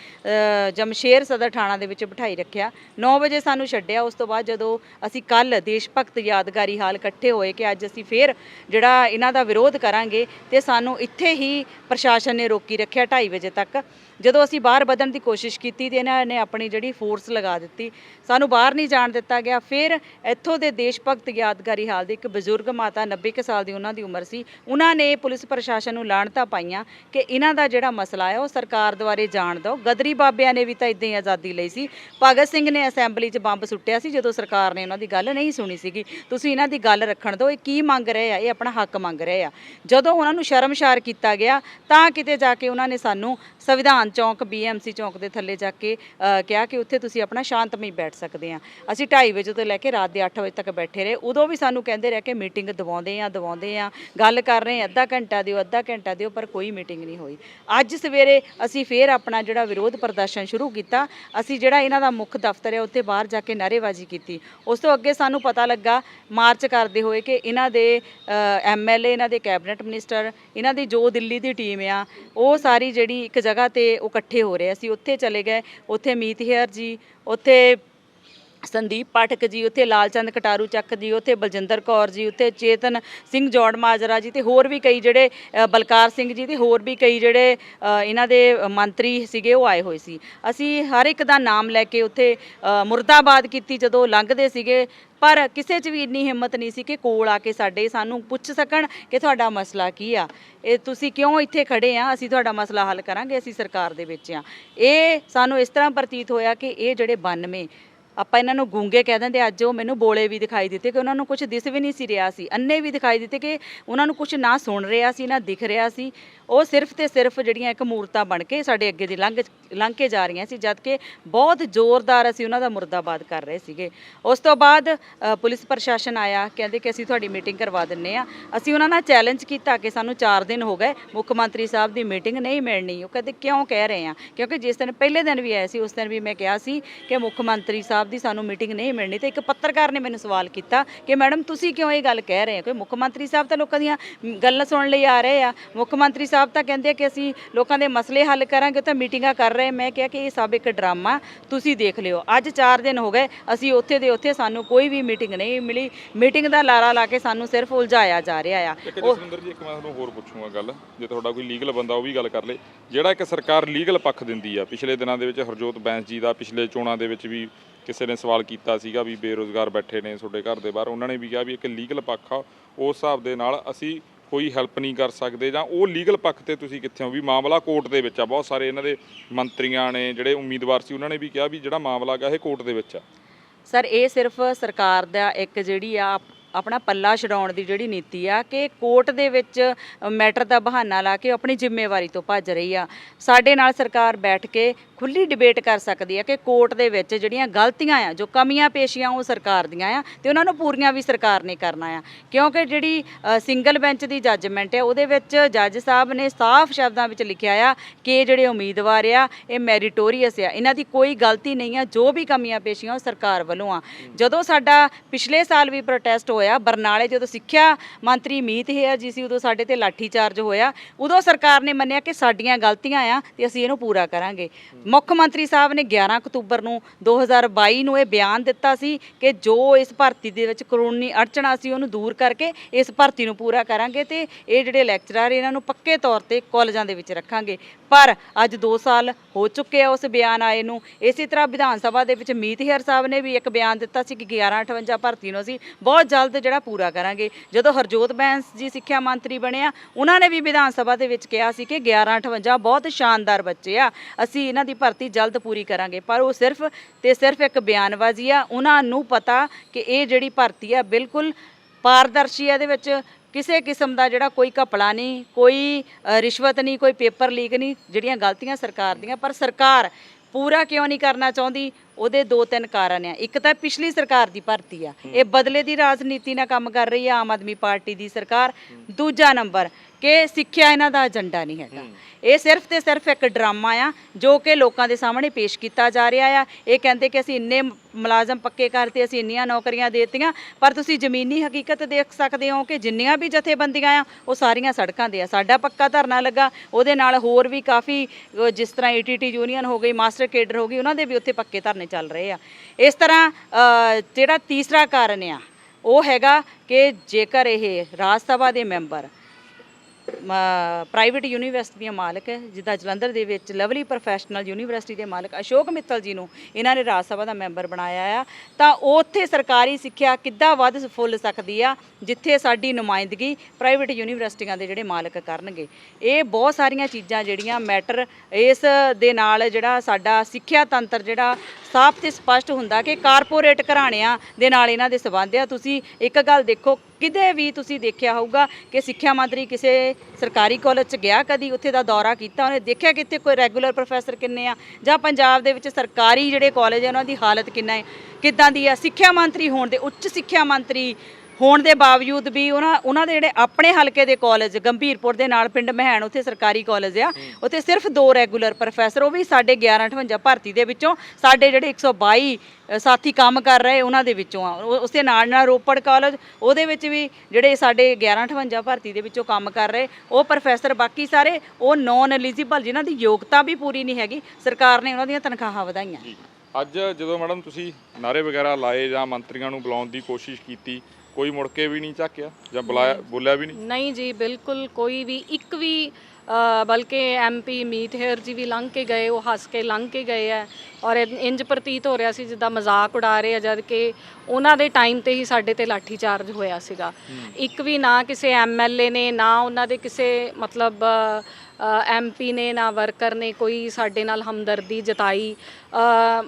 ਜਮਸ਼ੇਰ ਸਦਰ ਥਾਣਾ ਦੇ ਵਿੱਚ ਬਿਠਾਈ ਰੱਖਿਆ। 9 ਵਜੇ ਸਾਨੂੰ ਛੱਡਿਆ। ਉਸ ਤੋਂ ਬਾਅਦ ਜਦੋਂ ਅਸੀਂ ਕੱਲ ਦੇਸ਼ ਭਗਤ ਯਾਦਗਾਰੀ ਹਾਲ ਇਕੱਠੇ ਹੋਏ ਕਿ ਅੱਜ ਅਸੀਂ ਫੇਰ ਜਿਹੜਾ ਇਹਨਾਂ ਦਾ ਵਿਰੋਧ ਕਰਾਂਗੇ ਤੇ ਸਾਨੂੰ ਇੱਥੇ ਹੀ ਪ੍ਰਸ਼ਾਸਨ ਨੇ ਰੋਕੀ ਰੱਖਿਆ 2:30 ਵਜੇ ਤੱਕ। ਜਦੋਂ ਅਸੀਂ ਬਾਹਰ ਵਧਣ ਦੀ ਕੋਸ਼ਿਸ਼ ਕੀਤੀ ਤੇ ਇਹਨਾਂ ਨੇ ਆਪਣੀ ਜਿਹੜੀ ਫੋਰਸ ਲਗਾ ਦਿੱਤੀ, ਸਾਨੂੰ ਬਾਹਰ ਨਹੀਂ ਜਾਣ ਦਿੱਤਾ ਗਿਆ। ਫਿਰ ਇੱਥੋਂ ਦੇ ਦੇਸ਼ ਭਗਤ ਯਾਦਗਾਰੀ ਹਾਲ ਦੇ ਇੱਕ ਬਜ਼ੁਰਗ ਮਾਤਾ 90 ਕੁ ਸਾਲ ਦੀ ਉਹਨਾਂ ਦੀ ਉਮਰ ਸੀ। ਉਹਨਾਂ ਨੇ ਪੁਲਿਸ ਪ੍ਰਸ਼ਾਸਨ ਨੂੰ ਲਾਣਤਾ ਪਾਈਆਂ ਕਿ ਇਹਨਾਂ ਦਾ ਜਿਹੜਾ ਮਸਲਾ ਹੈ ਉਹ ਸਰਕਾਰ ਦੁਆਰੇ ਜਾਣ ਦਿਓ। ਗਦਰੀ ਬਾਬਿਆਂ ਨੇ ਵੀ ਤਾਂ ਇਦਾਂ ਹੀ ਆਜ਼ਾਦੀ ਲਈ ਸੀ। ਭਗਤ ਸਿੰਘ ਨੇ ਅਸੈਂਬਲੀ 'ਚ ਬੰਬ ਸੁੱਟਿਆ ਸੀ ਜਦੋਂ ਸਰਕਾਰ ਨੇ ਉਹਨਾਂ ਦੀ ਗੱਲ ਨਹੀਂ ਸੁਣੀ ਸੀਗੀ। ਤੁਸੀਂ ਇਹਨਾਂ ਦੀ ਗੱਲ ਰੱਖਣ ਦਿਓ, ਇਹ ਕੀ ਮੰਗ ਰਹੇ ਆ? ਇਹ ਆਪਣਾ ਹੱਕ ਮੰਗ ਰਹੇ ਆ। ਜਦੋਂ ਉਹਨਾਂ ਨੂੰ ਸ਼ਰਮਸ਼ਾਰ ਕੀਤਾ ਗਿਆ, ਤਾਂ ਕਿਤੇ ਜਾ ਕੇ ਉਹਨਾਂ ਨੇ ਸਾਨੂੰ ਸੰਵਿਧਾਨ ਚੌਂਕ ਬੀਐਮਸੀ ਚੌਂਕ ਦੇ ਥੱਲੇ ਜਾ ਕੇ ਕਿਹਾ ਕਿ ਉੱਥੇ ਤੁਸੀਂ ਆਪਣਾ ਸ਼ਾਂਤਮਈ ਬੈਠ ਸਕਦੇ ਆ। ਅਸੀਂ 2:30 ਵਜੇ ਤੋਂ ਲੈ ਕੇ ਰਾਤ ਦੇ 8 ਵਜੇ ਤੱਕ ਬੈਠੇ ਰਹੇ। ਉਦੋਂ ਵੀ ਸਾਨੂੰ ਕਹਿੰਦੇ ਰਹੇ ਕਿ ਮੀਟਿੰਗ ਦਵਾਉਂਦੇ ਆ ਦਵਾਉਂਦੇ ਆ। ਗੱਲ ਕਰ ਰਹੇ ਅੱਧਾ ਘੰਟਾ ਦਿਓ, ਅੱਧਾ ਘੰਟਾ ਦਿਓ, ਪਰ ਕੋਈ ਮੀਟਿੰਗ ਨਹੀਂ ਹੋਈ। ਅੱਜ ਸਵੇਰੇ ਅਸੀਂ ਫੇਰ ਆਪਣਾ ਜਿਹੜਾ ਵਿਰੋਧ ਪ੍ਰਦਰਸ਼ਨ ਸ਼ੁਰੂ ਕੀਤਾ। ਅਸੀਂ ਜਿਹੜਾ ਇਹਨਾਂ ਦਾ ਮੁੱਖ ਦਫ਼ਤਰ ਹੈ ਉੱਥੇ ਬਾਹਰ ਜਾ ਕੇ ਨਾਅਰੇਬਾਜ਼ੀ ਕੀਤੀ। ਉਸ ਤੋਂ ਅੱਗੇ ਸਾਨੂੰ ਪਤਾ ਲੱਗਾ, ਮਾਰਚ ਕਰਦੇ ਹੋਏ ਕਿ ਇਹਨਾਂ ਦੇ ਐਮਐਲਏ ਇਹਨਾਂ ਦੇ ਕੈਬਨਿਟ ਮਿਨਿਸਟਰ, ਇਹਨਾਂ ਦੀ ਜੋ ਦਿੱਲੀ ਦੀ ਟੀਮ ਆ, ਉਹ ਸਾਰੀ ਜਿਹੜੀ ਇੱਕ ਜਗ੍ਹਾ ਤੇ ਉਹ ਇਕੱਠੇ ਹੋ ਰਹੇ ਅਸੀਂ ਉੱਥੇ ਚਲੇ ਗਏ, ਉੱਥੇ ਮੀਤ ਹੇਅਰ ਜੀ, ਉੱਥੇ ਸੰਦੀਪ ਪਾਠਕ ਜੀ, ਉੱਥੇ ਲਾਲਚੰਦ ਕਟਾਰੂ ਚੱਕ ਜੀ, ਉੱਥੇ ਬਲਜਿੰਦਰ ਕੌਰ ਜੀ, ਉੱਥੇ ਚੇਤਨ ਸਿੰਘ ਜੋੜ ਮਾਜਰਾ ਜੀ ਤੇ ਹੋਰ ਵੀ ਕਈ ਜਿਹੜੇ ਬਲਕਾਰ ਸਿੰਘ ਜੀ ਤੇ ਹੋਰ ਵੀ ਕਈ ਜਿਹੜੇ ਇਹਨਾਂ ਦੇ ਮੰਤਰੀ ਸੀਗੇ, ਉਹ ਆਏ ਹੋਏ ਸੀ। ਅਸੀਂ ਹਰ ਇੱਕ ਦਾ ਨਾਮ ਲੈ ਕੇ ਉੱਥੇ ਮੁਰਦਾਬਾਦ ਕੀਤੀ ਜਦੋਂ ਲੰਘਦੇ ਸੀਗੇ, ਪਰ ਕਿਸੇ 'ਚ ਵੀ ਇੰਨੀ ਹਿੰਮਤ ਨਹੀਂ ਸੀ ਕਿ ਕੋਲ ਆ ਕੇ ਸਾਡੇ ਸਾਨੂੰ ਪੁੱਛ ਸਕਣ ਕਿ ਤੁਹਾਡਾ ਮਸਲਾ ਕੀ ਆ। ਇਹ ਤੁਸੀਂ ਕਿਉਂ ਇੱਥੇ ਖੜੇ ਆ? ਅਸੀਂ ਤੁਹਾਡਾ ਮਸਲਾ ਹੱਲ ਕਰਾਂਗੇ, ਅਸੀਂ ਸਰਕਾਰ ਦੇ ਵਿੱਚ ਆ। ਇਹ ਸਾਨੂੰ ਇਸ ਤਰ੍ਹਾਂ ਪ੍ਰਤੀਤ ਹੋਇਆ ਕਿ ਇਹ ਜਿਹੜੇ 92 ਆਪਾਂ ਇਹਨਾਂ ਨੂੰ ਗੂੰਗੇ ਕਹਿ ਦਿੰਦੇ, ਅੱਜ ਉਹ ਮੈਨੂੰ ਬੋਲੇ ਵੀ ਦਿਖਾਈ ਦਿੱਤੇ ਕਿ ਉਹਨਾਂ ਨੂੰ ਕੁਝ ਦਿਸ ਵੀ ਨਹੀਂ ਸੀ ਰਿਹਾ ਸੀ। ਅੰਨੇ ਵੀ ਦਿਖਾਈ ਦਿੱਤੇ ਕਿ ਉਹਨਾਂ ਨੂੰ ਕੁਝ ਨਾ ਸੁਣ ਰਿਹਾ ਸੀ, ਨਾ ਦਿਖ ਰਿਹਾ ਸੀ। ਉਹ ਸਿਰਫ ਤੇ ਸਿਰਫ ਜਿਹੜੀਆਂ ਇੱਕ ਮੂਰਤਾਂ ਬਣ ਕੇ ਸਾਡੇ ਅੱਗੇ ਦੀ ਲੰਘ ਲੰਘ ਕੇ ਜਾ ਰਹੀਆਂ ਸੀ, ਜਦ ਕਿ ਬਹੁਤ ਜ਼ੋਰਦਾਰ ਅਸੀਂ ਉਹਨਾਂ ਦਾ ਮੁਰਦਾਬਾਦ ਕਰ ਰਹੇ ਸੀਗੇ। ਉਸ ਤੋਂ ਬਾਅਦ ਪੁਲਿਸ ਪ੍ਰਸ਼ਾਸਨ ਆਇਆ, ਕਹਿੰਦੇ ਕਿ ਅਸੀਂ ਤੁਹਾਡੀ ਮੀਟਿੰਗ ਕਰਵਾ ਦਿੰਨੇ ਆ। ਅਸੀਂ ਉਹਨਾਂ ਨਾਲ ਚੈਲੰਜ ਕੀਤਾ ਕਿ ਸਾਨੂੰ 4 ਦਿਨ ਹੋ ਗਏ, ਮੁੱਖ ਮੰਤਰੀ ਸਾਹਿਬ ਦੀ ਮੀਟਿੰਗ ਨਹੀਂ ਮਿਲਣੀ। ਉਹ ਕਹਿੰਦੇ, ਕਿਉਂ ਕਹਿ ਰਹੇ ਆ? ਕਿਉਂਕਿ ਜਿਸ ਦਿਨ ਪਹਿਲੇ ਦਿਨ ਵੀ ਆਏ ਸੀ, ਉਸ ਦਿਨ ਵੀ ਮੈਂ ਕਿਹਾ ਸੀ ਕਿ ਮੁੱਖ ਮੰਤਰੀ ਸਾਹਿਬ ਦੀ ਸਾਨੂੰ ਮੀਟਿੰਗ ਨਹੀਂ ਮਿਲਣੀ ਤੇ ਇੱਕ ਪੱਤਰਕਾਰ ਨੇ ਮੈਨੂੰ ਸਵਾਲ ਕੀਤਾ ਕਿ ਮੈਡਮ, ਤੁਸੀਂ ਕਿਉਂ ਇਹ ਗੱਲ ਕਹਿ ਰਹੇ ਹੋ? ਕਿ ਮੁੱਖ ਮੰਤਰੀ ਸਾਹਿਬ ਤਾਂ ਲੋਕਾਂ ਦੀਆਂ ਗੱਲਾਂ ਸੁਣਨ ਲਈ ਆ ਰਹੇ ਆ। ਮੁੱਖ ਮੰਤਰੀ ਸਾਹਿਬ ਤਾਂ ਕਹਿੰਦੇ ਆ ਕਿ ਅਸੀਂ ਲੋਕਾਂ ਦੇ ਮਸਲੇ ਹੱਲ ਕਰਾਂਗੇ, ਤਾਂ ਮੀਟਿੰਗਾਂ ਕਰ ਰਹੇ ਮੈਂ ਕਿਹਾ ਕਿ ਇਹ ਸਭ ਇੱਕ ਡਰਾਮਾ, ਤੁਸੀਂ ਦੇਖ ਲਿਓ। ਅੱਜ 4 ਦਿਨ ਹੋ ਗਏ, ਅਸੀਂ ਉੱਥੇ ਦੇ ਉੱਥੇ ਸਾਨੂੰ ਕੋਈ ਵੀ ਮੀਟਿੰਗ ਨਹੀਂ ਮਿਲੀ। ਮੀਟਿੰਗ ਦਾ ਲਾਰਾ ਲਾ ਕੇ ਸਾਨੂੰ ਸਿਰਫ ਉਲਝਾਇਆ ਜਾ ਰਿਹਾ ਆ। ਇੱਕ ਜਸਵਿੰਦਰ ਜੀ, ਇੱਕ ਮੈਂ ਤੁਹਾਨੂੰ ਹੋਰ ਪੁੱਛੂੰਗਾ ਗੱਲ। ਜੇ ਤੁਹਾਡਾ ਕੋਈ ਲੀਗਲ ਬੰਦਾ, ਉਹ ਵੀ ਗੱਲ ਕਰ ਲੇ। ਜਿਹੜਾ ਇੱਕ ਸਰਕਾਰ ਲੀਗਲ ਪੱਖ ਦਿੰਦੀ ਆ, ਪਿਛਲੇ ਦਿਨਾਂ ਦੇ ਵਿੱਚ ਹਰਜੋਤ ਬੈਂਸ ਜੀ ਦਾ, ਪਿਛਲੇ ਚੋਣਾਂ ਦੇ ਵਿੱਚ ਵੀ ਕਿਸੇ ਨੇ ਸਵਾਲ ਕੀਤਾ ਸੀਗਾ ਵੀ ਬੇਰੋਜ਼ਗਾਰ ਬੈਠੇ ਨੇ ਤੁਹਾਡੇ ਘਰ ਦੇ ਬਾਹਰ, ਉਹਨਾਂ ਨੇ ਵੀ ਕਿਹਾ ਵੀ ਇੱਕ ਲੀਗਲ ਪੱਖ ਆ, ਉਸ ਹਿਸਾਬ ਦੇ ਨਾਲ ਅਸੀਂ ਕੋਈ ਹੈਲਪ ਨਹੀਂ ਕਰ ਸਕਦੇ ਜਾਂ ਉਹ ਲੀਗਲ ਪੱਖ ਤੇ ਤੁਸੀਂ ਕਿੱਥੇ ਹੋ? ਵੀ ਮਾਮਲਾ ਕੋਰਟ ਦੇ ਵਿੱਚ ਆ, ਬਹੁਤ ਸਾਰੇ ਇਹਨਾਂ ਦੇ ਮੰਤਰੀਆਂ ਨੇ ਜਿਹੜੇ ਉਮੀਦਵਾਰ ਸੀ, ਉਹਨਾਂ ਨੇ ਵੀ ਕਿਹਾ ਵੀ ਜਿਹੜਾ ਮਾਮਲਾ ਗਾ ਇਹ ਕੋਰਟ ਦੇ ਵਿੱਚ ਆ। ਸਰ, ਇਹ ਸਿਰਫ ਸਰਕਾਰ ਦਾ ਇੱਕ ਜਿਹੜੀ ਆ ਆਪਣਾ ਪੱਲਾ ਛਡਾਉਣ ਦੀ ਜਿਹੜੀ ਨੀਤੀ ਆ ਕਿ ਕੋਰਟ ਦੇ ਵਿੱਚ ਮੈਟਰ ਦਾ ਬਹਾਨਾ ਲਾ ਕੇ ਆਪਣੀ ਜ਼ਿੰਮੇਵਾਰੀ ਤੋਂ ਭੱਜ ਰਹੀ ਆ। ਸਾਡੇ ਨਾਲ ਸਰਕਾਰ ਬੈਠ ਕੇ ਖੁੱਲੀ ਡਿਬੇਟ ਕਰ ਸਕਦੀ ਆ ਕਿ ਕੋਰਟ ਦੇ ਵਿੱਚ ਜਿਹੜੀਆਂ ਗਲਤੀਆਂ ਆ, ਜੋ ਕਮੀਆਂ ਪੇਸ਼ੀਆਂ ਉਹ ਸਰਕਾਰ ਦੀਆਂ ਆ ਤੇ ਉਹਨਾਂ ਨੂੰ ਪੂਰੀਆਂ ਵੀ ਸਰਕਾਰ ਨੇ ਕਰਨਾ ਆ। ਕਿਉਂਕਿ ਜਿਹੜੀ ਸਿੰਗਲ ਬੈਂਚ ਦੀ ਜੱਜਮੈਂਟ ਹੈ ਉਹਦੇ ਵਿੱਚ ਜੱਜ ਸਾਹਿਬ ਨੇ ਸਾਫ਼ ਸ਼ਬਦਾਂ ਵਿੱਚ ਲਿਖਿਆ ਆ ਕਿ ਇਹ ਜਿਹੜੇ ਉਮੀਦਵਾਰ ਆ, ਇਹ ਮੈਰੀਟੋਰੀਅਸ ਆ। ਇਹਨਾਂ ਦੀ ਕੋਈ ਗਲਤੀ ਨਹੀਂ ਆ, ਜੋ ਵੀ ਕਮੀਆਂ ਪੇਸ਼ੀਆਂ ਉਹ ਸਰਕਾਰ ਵੱਲੋਂ ਆ। ਜਦੋਂ ਸਾਡਾ ਪਿਛਲੇ ਸਾਲ ਵੀ ਪ੍ਰੋਟੈਸਟ ਹੋਇਆ ਬਰਨਾਲੇ ਜਦੋਂ ਸਿੱਖਿਆ ਮੰਤਰੀ ਮੀਤ ਹੈ ਜੀ ਸੀ, ਉਦੋਂ ਸਾਡੇ ਤੇ ਲਾਠੀ ਚਾਰਜ ਹੋਇਆ। ਉਦੋਂ ਸਰਕਾਰ ਨੇ ਮੰਨਿਆ ਕਿ ਸਾਡੀਆਂ ਗਲਤੀਆਂ ਆ ਤੇ ਅਸੀਂ ਇਹਨੂੰ ਪੂਰਾ ਕਰਾਂਗੇ। ਮੁੱਖ ਮੰਤਰੀ ਸਾਹਿਬ ਨੇ 11 ਅਕਤੂਬਰ ਨੂੰ 2022 ਨੂੰ ਇਹ ਬਿਆਨ ਦਿੱਤਾ ਸੀ ਕਿ ਜੋ ਇਸ ਭਰਤੀ ਦੇ ਵਿੱਚ ਕਾਨੂੰਨੀ ਅੜਚਣਾ ਸੀ ਉਹਨੂੰ ਦੂਰ ਕਰਕੇ ਇਸ ਭਰਤੀ ਨੂੰ ਪੂਰਾ ਕਰਾਂਗੇ ਤੇ ਇਹ ਜਿਹੜੇ ਲੈਕਚਰਰ ਇਹਨਾਂ ਨੂੰ ਪੱਕੇ ਤੌਰ ਤੇ ਕਾਲਜਾਂ ਦੇ ਵਿੱਚ ਰੱਖਾਂਗੇ। ਪਰ ਅੱਜ 2 ਸਾਲ ਹੋ ਚੁੱਕੇ ਆ ਉਸ ਬਿਆਨ ਆਏ ਨੂੰ। ਇਸੇ ਤਰ੍ਹਾਂ ਵਿਧਾਨ ਸਭਾ ਦੇ ਵਿੱਚ ਮੀਤ ਹੇਰ ਸਾਹਿਬ ਨੇ ਵੀ ਇੱਕ ਬਿਆਨ ਦਿੱਤਾ ਸੀ ਕਿ 1158 ਭਰਤੀ ਨੂੰ ਅਸੀਂ ਬਹੁਤ ਜਲਦ ਜਿਹੜਾ ਪੂਰਾ ਕਰਾਂਗੇ। ਜਦੋਂ ਹਰਜੋਤ ਬੈਂਸ ਜੀ ਸਿੱਖਿਆ ਮੰਤਰੀ ਬਣਿਆ ਉਹਨਾਂ ਨੇ ਵੀ ਵਿਧਾਨ ਸਭਾ ਦੇ ਵਿੱਚ ਕਿਹਾ ਸੀ ਕਿ 1158 ਬਹੁਤ ਸ਼ਾਨਦਾਰ ਬੱਚੇ ਆ, ਅਸੀਂ ਇਹਨਾਂ ਦੀ ਭਰਤੀ ਜਲਦ ਪੂਰੀ ਕਰਾਂਗੇ। ਪਰ ਉਹ ਸਿਰਫ ਤੇ ਸਿਰਫ ਇੱਕ ਬਿਆਨਬਾਜ਼ੀ ਆ, ਉਹਨਾਂ ਨੂੰ ਪਤਾ ਕਿ ਇਹ ਜਿਹੜੀ ਭਰਤੀ ਆ ਬਿਲਕੁਲ ਪਾਰਦਰਸ਼ੀ ਆ, ਇਹਦੇ ਵਿੱਚ ਕਿਸੇ ਕਿਸਮ ਦਾ ਜਿਹੜਾ ਕੋਈ ਘਪਲਾ ਨਹੀਂ, ਕੋਈ ਰਿਸ਼ਵਤ ਨਹੀਂ, ਕੋਈ ਪੇਪਰ ਲੀਕ ਨਹੀਂ, ਜਿਹੜੀਆਂ ਗਲਤੀਆਂ ਸਰਕਾਰ ਦੀਆਂ। ਪਰ ਸਰਕਾਰ ਪੂਰਾ ਕਿਉਂ ਨਹੀਂ ਕਰਨਾ ਚਾਹੁੰਦੀ? ਉਹਦੇ ਦੋ ਤਿੰਨ ਕਾਰਨ ਆ। ਇੱਕ ਤਾਂ ਪਿਛਲੀ ਸਰਕਾਰ ਦੀ ਭਰਤੀ ਆ। ਇਹ ਬਦਲੇ ਦੀ ਰਾਜਨੀਤੀ ਨਾਲ ਕੰਮ ਕਰ ਰਹੀ ਆ, ਆਮ ਆਦਮੀ ਪਾਰਟੀ ਦੀ ਸਰਕਾਰ। ਦੂਜਾ ਨੰਬਰ ਕਿ ਸਿੱਖਿਆ ਇਹਨਾਂ ਦਾ ਏਜੰਡਾ ਨਹੀਂ ਹੈਗਾ। ਇਹ ਸਿਰਫ ਤੇ ਸਿਰਫ ਇੱਕ ਡਰਾਮਾ ਆ ਜੋ ਕਿ ਲੋਕਾਂ ਦੇ ਸਾਹਮਣੇ ਪੇਸ਼ ਕੀਤਾ ਜਾ ਰਿਹਾ ਆ। ਇਹ ਕਹਿੰਦੇ ਕਿ ਅਸੀਂ ਇੰਨੇ ਮੁਲਾਜ਼ਮ ਪੱਕੇ ਕਰਤੇ ਅਸੀਂ ਇੰਨੀਆਂ ਨੌਕਰੀਆਂ ਦੇਤੀਆਂ ਪਰ ਤੁਸੀਂ ਜ਼ਮੀਨੀ ਹਕੀਕਤ ਦੇਖ ਸਕਦੇ ਹੋ ਕਿ ਜਿੰਨੀਆਂ ਵੀ ਜਥੇਬੰਦੀਆਂ ਆ ਉਹ ਸਾਰੀਆਂ ਸੜਕਾਂ ਤੇ ਆ। ਸਾਡਾ ਪੱਕਾ ਧਰਨਾ ਲੱਗਾ ਉਹਦੇ ਨਾਲ ਹੋਰ ਵੀ ਕਾਫੀ ਜਿਸ ਤਰ੍ਹਾਂ ਏਟੀਟੀ ਯੂਨੀਅਨ ਹੋ ਗਈ ਮਾਸਟਰ ਕੇਡਰ ਹੋ ਗਈ ਉਹਨਾਂ ਦੇ ਵੀ ਉੱਥੇ ਪੱਕੇ ਧਰਨੇ ਚੱਲ ਰਹੇ ਆ। ਇਸ ਤਰ੍ਹਾਂ ਜਿਹੜਾ ਤੀਸਰਾ ਕਾਰਨ ਆ ਉਹ ਹੈਗਾ ਕਿ ਜੇਕਰ ਇਹ ਰਾਜ ਸਭਾ ਦੇ ਮੈਂਬਰ ਪ੍ਰਾਈਵੇਟ ਯੂਨੀਵਰਸਿਟੀ ਦੀਆਂ ਮਾਲਕ ਹੈ, ਜਿੱਦਾਂ ਜਲੰਧਰ ਦੇ ਵਿੱਚ ਲਵਲੀ ਪ੍ਰੋਫੈਸ਼ਨਲ ਯੂਨੀਵਰਸਿਟੀ ਦੇ ਮਾਲਕ ਅਸ਼ੋਕ ਮਿੱਤਲ ਜੀ ਨੂੰ ਇਹਨਾਂ ਨੇ ਰਾਜ ਸਭਾ ਦਾ ਮੈਂਬਰ ਬਣਾਇਆ ਆ। ਤਾਂ ਉੱਥੇ ਸਰਕਾਰੀ ਸਿੱਖਿਆ ਕਿੱਦਾਂ ਵੱਧ ਫੁੱਲ ਸਕਦੀ ਆ, ਜਿੱਥੇ ਸਾਡੀ ਨੁਮਾਇੰਦਗੀ ਪ੍ਰਾਈਵੇਟ ਯੂਨੀਵਰਸਿਟੀਆਂ ਦੇ ਜਿਹੜੇ ਮਾਲਕ ਕਰਨਗੇ। ਇਹ ਬਹੁਤ ਸਾਰੀਆਂ ਚੀਜ਼ਾਂ ਜਿਹੜੀਆਂ ਮੈਟਰ ਇਸ ਦੇ ਨਾਲ ਜਿਹੜਾ ਸਾਡਾ ਸਿੱਖਿਆ ਤੰਤਰ ਜਿਹੜਾ ਸਾਫ਼ ਤੇ ਸਪਸ਼ਟ ਹੁੰਦਾ ਕਿ ਕਾਰਪੋਰੇਟ ਘਰਾਣਿਆਂ ਦੇ ਨਾਲ ਇਹਨਾਂ ਦੇ ਸਬੰਧ ਆ। ਤੁਸੀਂ ਇੱਕ ਗੱਲ ਦੇਖੋ ਕਿਤੇ ਵੀ ਤੁਸੀਂ ਦੇਖਿਆ ਹੋਊਗਾ ਕਿ ਸਿੱਖਿਆ ਮੰਤਰੀ ਕਿਸੇ ਸਰਕਾਰੀ ਕਾਲਜ 'ਚ ਗਿਆ, ਕਦੀ ਉੱਥੇ ਦਾ ਦੌਰਾ ਕੀਤਾ, ਉਹਨੇ ਦੇਖਿਆ ਕਿ ਇੱਥੇ ਕੋਈ ਰੈਗੂਲਰ ਪ੍ਰੋਫੈਸਰ ਕਿੰਨੇ ਆ? ਜਾਂ ਪੰਜਾਬ ਦੇ ਵਿੱਚ ਸਰਕਾਰੀ ਜਿਹੜੇ ਕਾਲਜ ਆ, ਉਹਨਾਂ ਦੀ ਹਾਲਤ ਕਿੰਨਾ ਹੈ? ਕਿੱਦਾਂ ਦੀ ਆ ਸਿੱਖਿਆ ਮੰਤਰੀ ਹੋਣ ਦੇ ਉੱਚ ਸਿੱਖਿਆ ਮੰਤਰੀ ਹੋਣ ਦੇ ਬਾਵਜੂਦ ਵੀ ਉਹਨਾਂ ਉਹਨਾਂ ਦੇ ਜਿਹੜੇ ਆਪਣੇ ਹਲਕੇ ਦੇ ਕਾਲਜ ਗੰਭੀਰਪੁਰ ਦੇ ਨਾਲ ਪਿੰਡ ਮਹਿਣ ਉੱਥੇ ਸਰਕਾਰੀ ਕਾਲਜ ਆ। ਉੱਥੇ ਸਿਰਫ ਦੋ ਰੈਗੂਲਰ ਪ੍ਰੋਫੈਸਰ ਉਹ ਵੀ ਸਾਡੇ 1158 ਭਰਤੀ ਦੇ ਵਿੱਚੋਂ ਸਾਡੇ ਜਿਹੜੇ 122 ਅ, ਸਾਥੀ ਕੰਮ ਕਰ ਰਹੇ ਉਹਨਾਂ ਦੇ ਵਿੱਚੋਂ ਆ। ਉਹ- ਉਸਦੇ ਨਾਲ ਨਾਲ ਰੋਪੜ ਕਾਲਜ ਉਹਦੇ ਵਿੱਚ ਵੀ ਜਿਹੜੇ ਸਾਡੇ 1158 ਭਰਤੀ ਦੇ ਵਿੱਚੋਂ ਕੰਮ ਕਰ ਰਹੇ ਉਹ ਪ੍ਰੋਫੈਸਰ ਬਾਕੀ ਸਾਰੇ ਉਹ ਨੌਨ ਐਲੀਜੀਬਲ ਜਿਨ੍ਹਾਂ ਦੀ ਯੋਗਤਾ ਵੀ ਪੂਰੀ ਨਹੀਂ ਹੈਗੀ ਸਰਕਾਰ ਨੇ ਉਹਨਾਂ ਦੀਆਂ ਤਨਖਾਹਾਂ ਵਧਾਈਆਂ। ਅੱਜ ਜਦੋਂ ਮੈਡਮ ਤੁਸੀਂ ਨਾਰੇ ਵਗੈਰਾ ਲਾਏ ਜਾਂ ਮੰਤਰੀਆਂ ਨੂੰ ਬੁਲਾਉਣ ਦੀ ਕੋਸ਼ਿਸ਼ ਕੀਤੀ ਕੋਈ ਮੁੜ ਕੇ ਵੀ ਨਹੀਂ ਝਾਕਿਆ ਜਾਂ ਬੁਲਾਇਆ ਬੋਲਿਆ ਵੀ ਨਹੀਂ? ਨਹੀਂ ਜੀ ਬਿਲਕੁਲ ਕੋਈ ਵੀ ਇੱਕ ਵੀ ਬਲਕਿ ਐਮਪੀ ਮੀਤ ਹੇਰ ਜੀ ਵੀ ਲੰਘ ਕੇ ਗਏ ਉਹ ਹੱਸ ਕੇ ਲੰਘ ਕੇ ਗਏ ਆ ਔਰ ਇੰਜ ਪ੍ਰਤੀਤ ਹੋ ਰਿਹਾ ਸੀ ਜਿੱਦਾਂ ਮਜ਼ਾਕ ਉਡਾ ਰਹੇ ਆ ਜਦ ਕਿ ਉਹਨਾਂ ਦੇ ਟਾਈਮ ਤੇ ਹੀ ਸਾਡੇ ਤੇ ਲਾਠੀ ਚਾਰਜ ਹੋਇਆ ਸੀਗਾ। ਇੱਕ ਵੀ ਨਾ ਕਿਸੇ ਐਮਐਲਏ ਨੇ ਨਾ ਉਹਨਾਂ ਦੇ ਕਿਸੇ ਮਤਲਬ ਐਮਪੀ ਨੇ ਨਾ ਵਰਕਰ ਨੇ ਕੋਈ ਸਾਡੇ ਨਾਲ ਹਮਦਰਦੀ ਜਤਾਈ।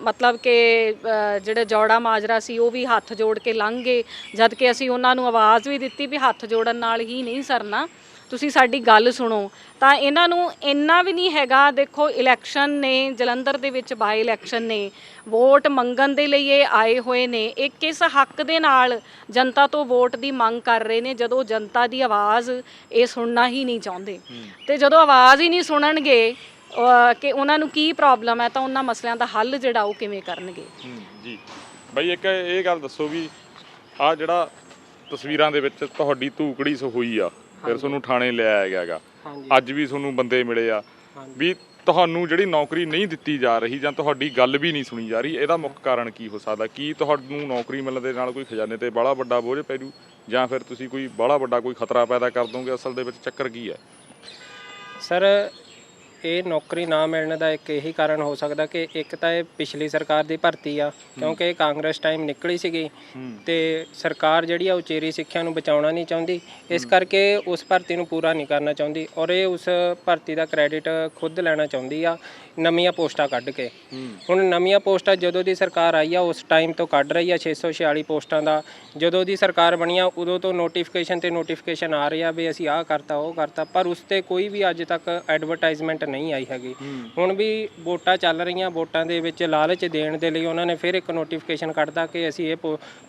ਮਤਲਬ ਕਿ ਅ, ਜਿਹੜੇ ਜੌੜਾ ਮਾਜਰਾ ਸੀ ਉਹ ਵੀ ਹੱਥ ਜੋੜ ਕੇ ਲੰਘ ਗਏ। ਜਦ ਕਿ ਅਸੀਂ ਉਹਨਾਂ ਨੂੰ ਆਵਾਜ਼ ਵੀ ਦਿੱਤੀ ਵੀ ਹੱਥ ਜੋੜਨ ਨਾਲ ਹੀ ਨਹੀਂ ਸਰਨਾ। ਤੁਸੀਂ ਸਾਡੀ ਗੱਲ ਸੁਣੋ, ਤਾਂ ਇਹਨਾਂ ਨੂੰ ਇੰਨਾ ਵੀ ਨਹੀਂ ਹੈਗਾ, ਦੇਖੋ ਇਲੈਕਸ਼ਨ ਨੇ, ਜਲੰਧਰ ਦੇ ਵਿੱਚ ਬਾਈ ਇਲੈਕਸ਼ਨ ਨੇ, ਵੋਟ ਮੰਗਣ ਦੇ ਲਈ ਇਹ ਆਏ ਹੋਏ ਨੇ, ਇਹ ਕਿਸ ਹੱਕ ਦੇ ਨਾਲ ਜਨਤਾ ਤੋਂ ਵੋਟ ਦੀ ਮੰਗ ਕਰ ਰਹੇ ਨੇ, ਜਦੋਂ ਜਨਤਾ ਦੀ ਆਵਾਜ਼ ਇਹ ਸੁਣਨਾ ਹੀ ਨਹੀਂ ਚਾਹੁੰਦੇ। ਤੇ ਜਦੋਂ ਆਵਾਜ਼ ਹੀ ਨਹੀਂ ਸੁਣਨਗੇ ਕਿ ਉਹਨਾਂ ਨੂੰ ਕੀ ਪ੍ਰੋਬਲਮ ਹੈ, ਤਾਂ ਉਹਨਾਂ ਮਸਲਿਆਂ ਦਾ ਹੱਲ ਜਿਹੜਾ ਉਹ ਕਿਵੇਂ ਕਰਨਗੇ? ਜੀ। ਬਈ ਇੱਕ ਇਹ ਗੱਲ ਦੱਸੋ ਵੀ ਆ ਜਿਹੜਾ ਤਸਵੀਰਾਂ ਦੇ ਵਿੱਚ ਤੁਹਾਡੀ ਧੂਕੜੀ ਸ ਹੋਈ ਆ ਫਿਰ ਤੁਹਾਨੂੰ ਥਾਣੇ ਲਿਆਇਆ ਗਿਆਗਾ ਅੱਜ ਵੀ ਤੁਹਾਨੂੰ ਬੰਦੇ ਮਿਲੇ ਆ। ਵੀ ਤੁਹਾਨੂੰ ਜਿਹੜੀ ਨੌਕਰੀ ਨਹੀਂ ਦਿੱਤੀ ਜਾ ਰਹੀ ਜਾਂ ਤੁਹਾਡੀ ਗੱਲ ਵੀ ਨਹੀਂ ਸੁਣੀ ਜਾ ਰਹੀ ਇਹਦਾ ਮੁੱਖ ਕਾਰਨ ਕੀ ਹੋ ਸਕਦਾ? ਕੀ ਤੁਹਾਨੂੰ ਨੌਕਰੀ ਮਿਲਣ ਦੇ ਨਾਲ ਕੋਈ ਖਜ਼ਾਨੇ ਤੇ ਬੜਾ ਵੱਡਾ ਬੋਝ ਪੈ ਜੂ? ਜਾਂ ਫਿਰ ਤੁਸੀਂ ਕੋਈ ਬੜਾ ਵੱਡਾ ਕੋਈ ਖਤਰਾ ਪੈਦਾ ਕਰ ਦੋਗੇ? ਅਸਲ ਦੇ ਵਿੱਚ ਚੱਕਰ ਕੀ ਹੈ? ਸਰ ਇਹ ਨੌਕਰੀ ਨਾ ਮਿਲਣ ਦਾ ਇੱਕ ਇਹੀ ਕਾਰਨ ਹੋ ਸਕਦਾ ਕਿ ਇੱਕ ਤਾਂ ਇਹ ਪਿਛਲੀ ਸਰਕਾਰ ਦੀ ਭਰਤੀ ਆ ਕਿਉਂਕਿ ਇਹ ਕਾਂਗਰਸ ਟਾਈਮ ਨਿਕਲੀ ਸੀਗੀ ਤੇ ਸਰਕਾਰ ਜਿਹੜੀ ਆ ਉਚੇਰੀ ਸਿੱਖਿਆ ਨੂੰ ਬਚਾਉਣਾ ਨਹੀਂ ਚਾਹੁੰਦੀ। ਇਸ ਕਰਕੇ ਉਸ ਭਰਤੀ ਨੂੰ ਪੂਰਾ ਨਹੀਂ ਕਰਨਾ ਚਾਹੁੰਦੀ ਔਰ ਇਹ ਉਸ ਭਰਤੀ ਦਾ ਕ੍ਰੈਡਿਟ ਖੁਦ ਲੈਣਾ ਚਾਹੁੰਦੀ ਆ। ਨਵੀਆਂ ਪੋਸਟਾਂ ਕੱਢ ਕੇ। ਹੁਣ ਨਵੀਆਂ ਪੋਸਟਾਂ ਜਦੋਂ ਦੀ ਸਰਕਾਰ ਆਈ ਆ ਉਸ ਟਾਈਮ ਤੋਂ ਕੱਢ ਰਹੀ ਆ 646 ਪੋਸਟਾਂ ਦਾ। ਜਦੋਂ ਦੀ ਸਰਕਾਰ ਬਣੀ ਆ ਉਦੋਂ ਤੋਂ ਨੋਟੀਫਿਕੇਸ਼ਨ ਤੇ ਨੋਟੀਫਿਕੇਸ਼ਨ ਆ ਰਹੀ ਆ ਵੀ ਅਸੀਂ ਆਹ ਕਰਤਾ ਉਹ ਕਰਤਾ ਪਰ ਉਸ ਤੇ ਕੋਈ ਵੀ ਅੱਜ ਤੱਕ ਐਡਵਰਟਾਈਜ਼ਮੈਂਟ ਨਹੀਂ ਆਈ ਹੈਗੀ। ਹੁਣ ਵੀ ਵੋਟਾਂ ਚੱਲ ਰਹੀਆਂ ਵੋਟਾਂ ਦੇ ਵਿੱਚ ਲਾਲਚ ਦੇਣ ਦੇ ਲਈ ਉਹਨਾਂ ਨੇ ਫਿਰ ਇੱਕ ਨੋਟੀਫਿਕੇਸ਼ਨ ਕੱਢਤਾ ਕਿ ਅਸੀਂ ਇਹ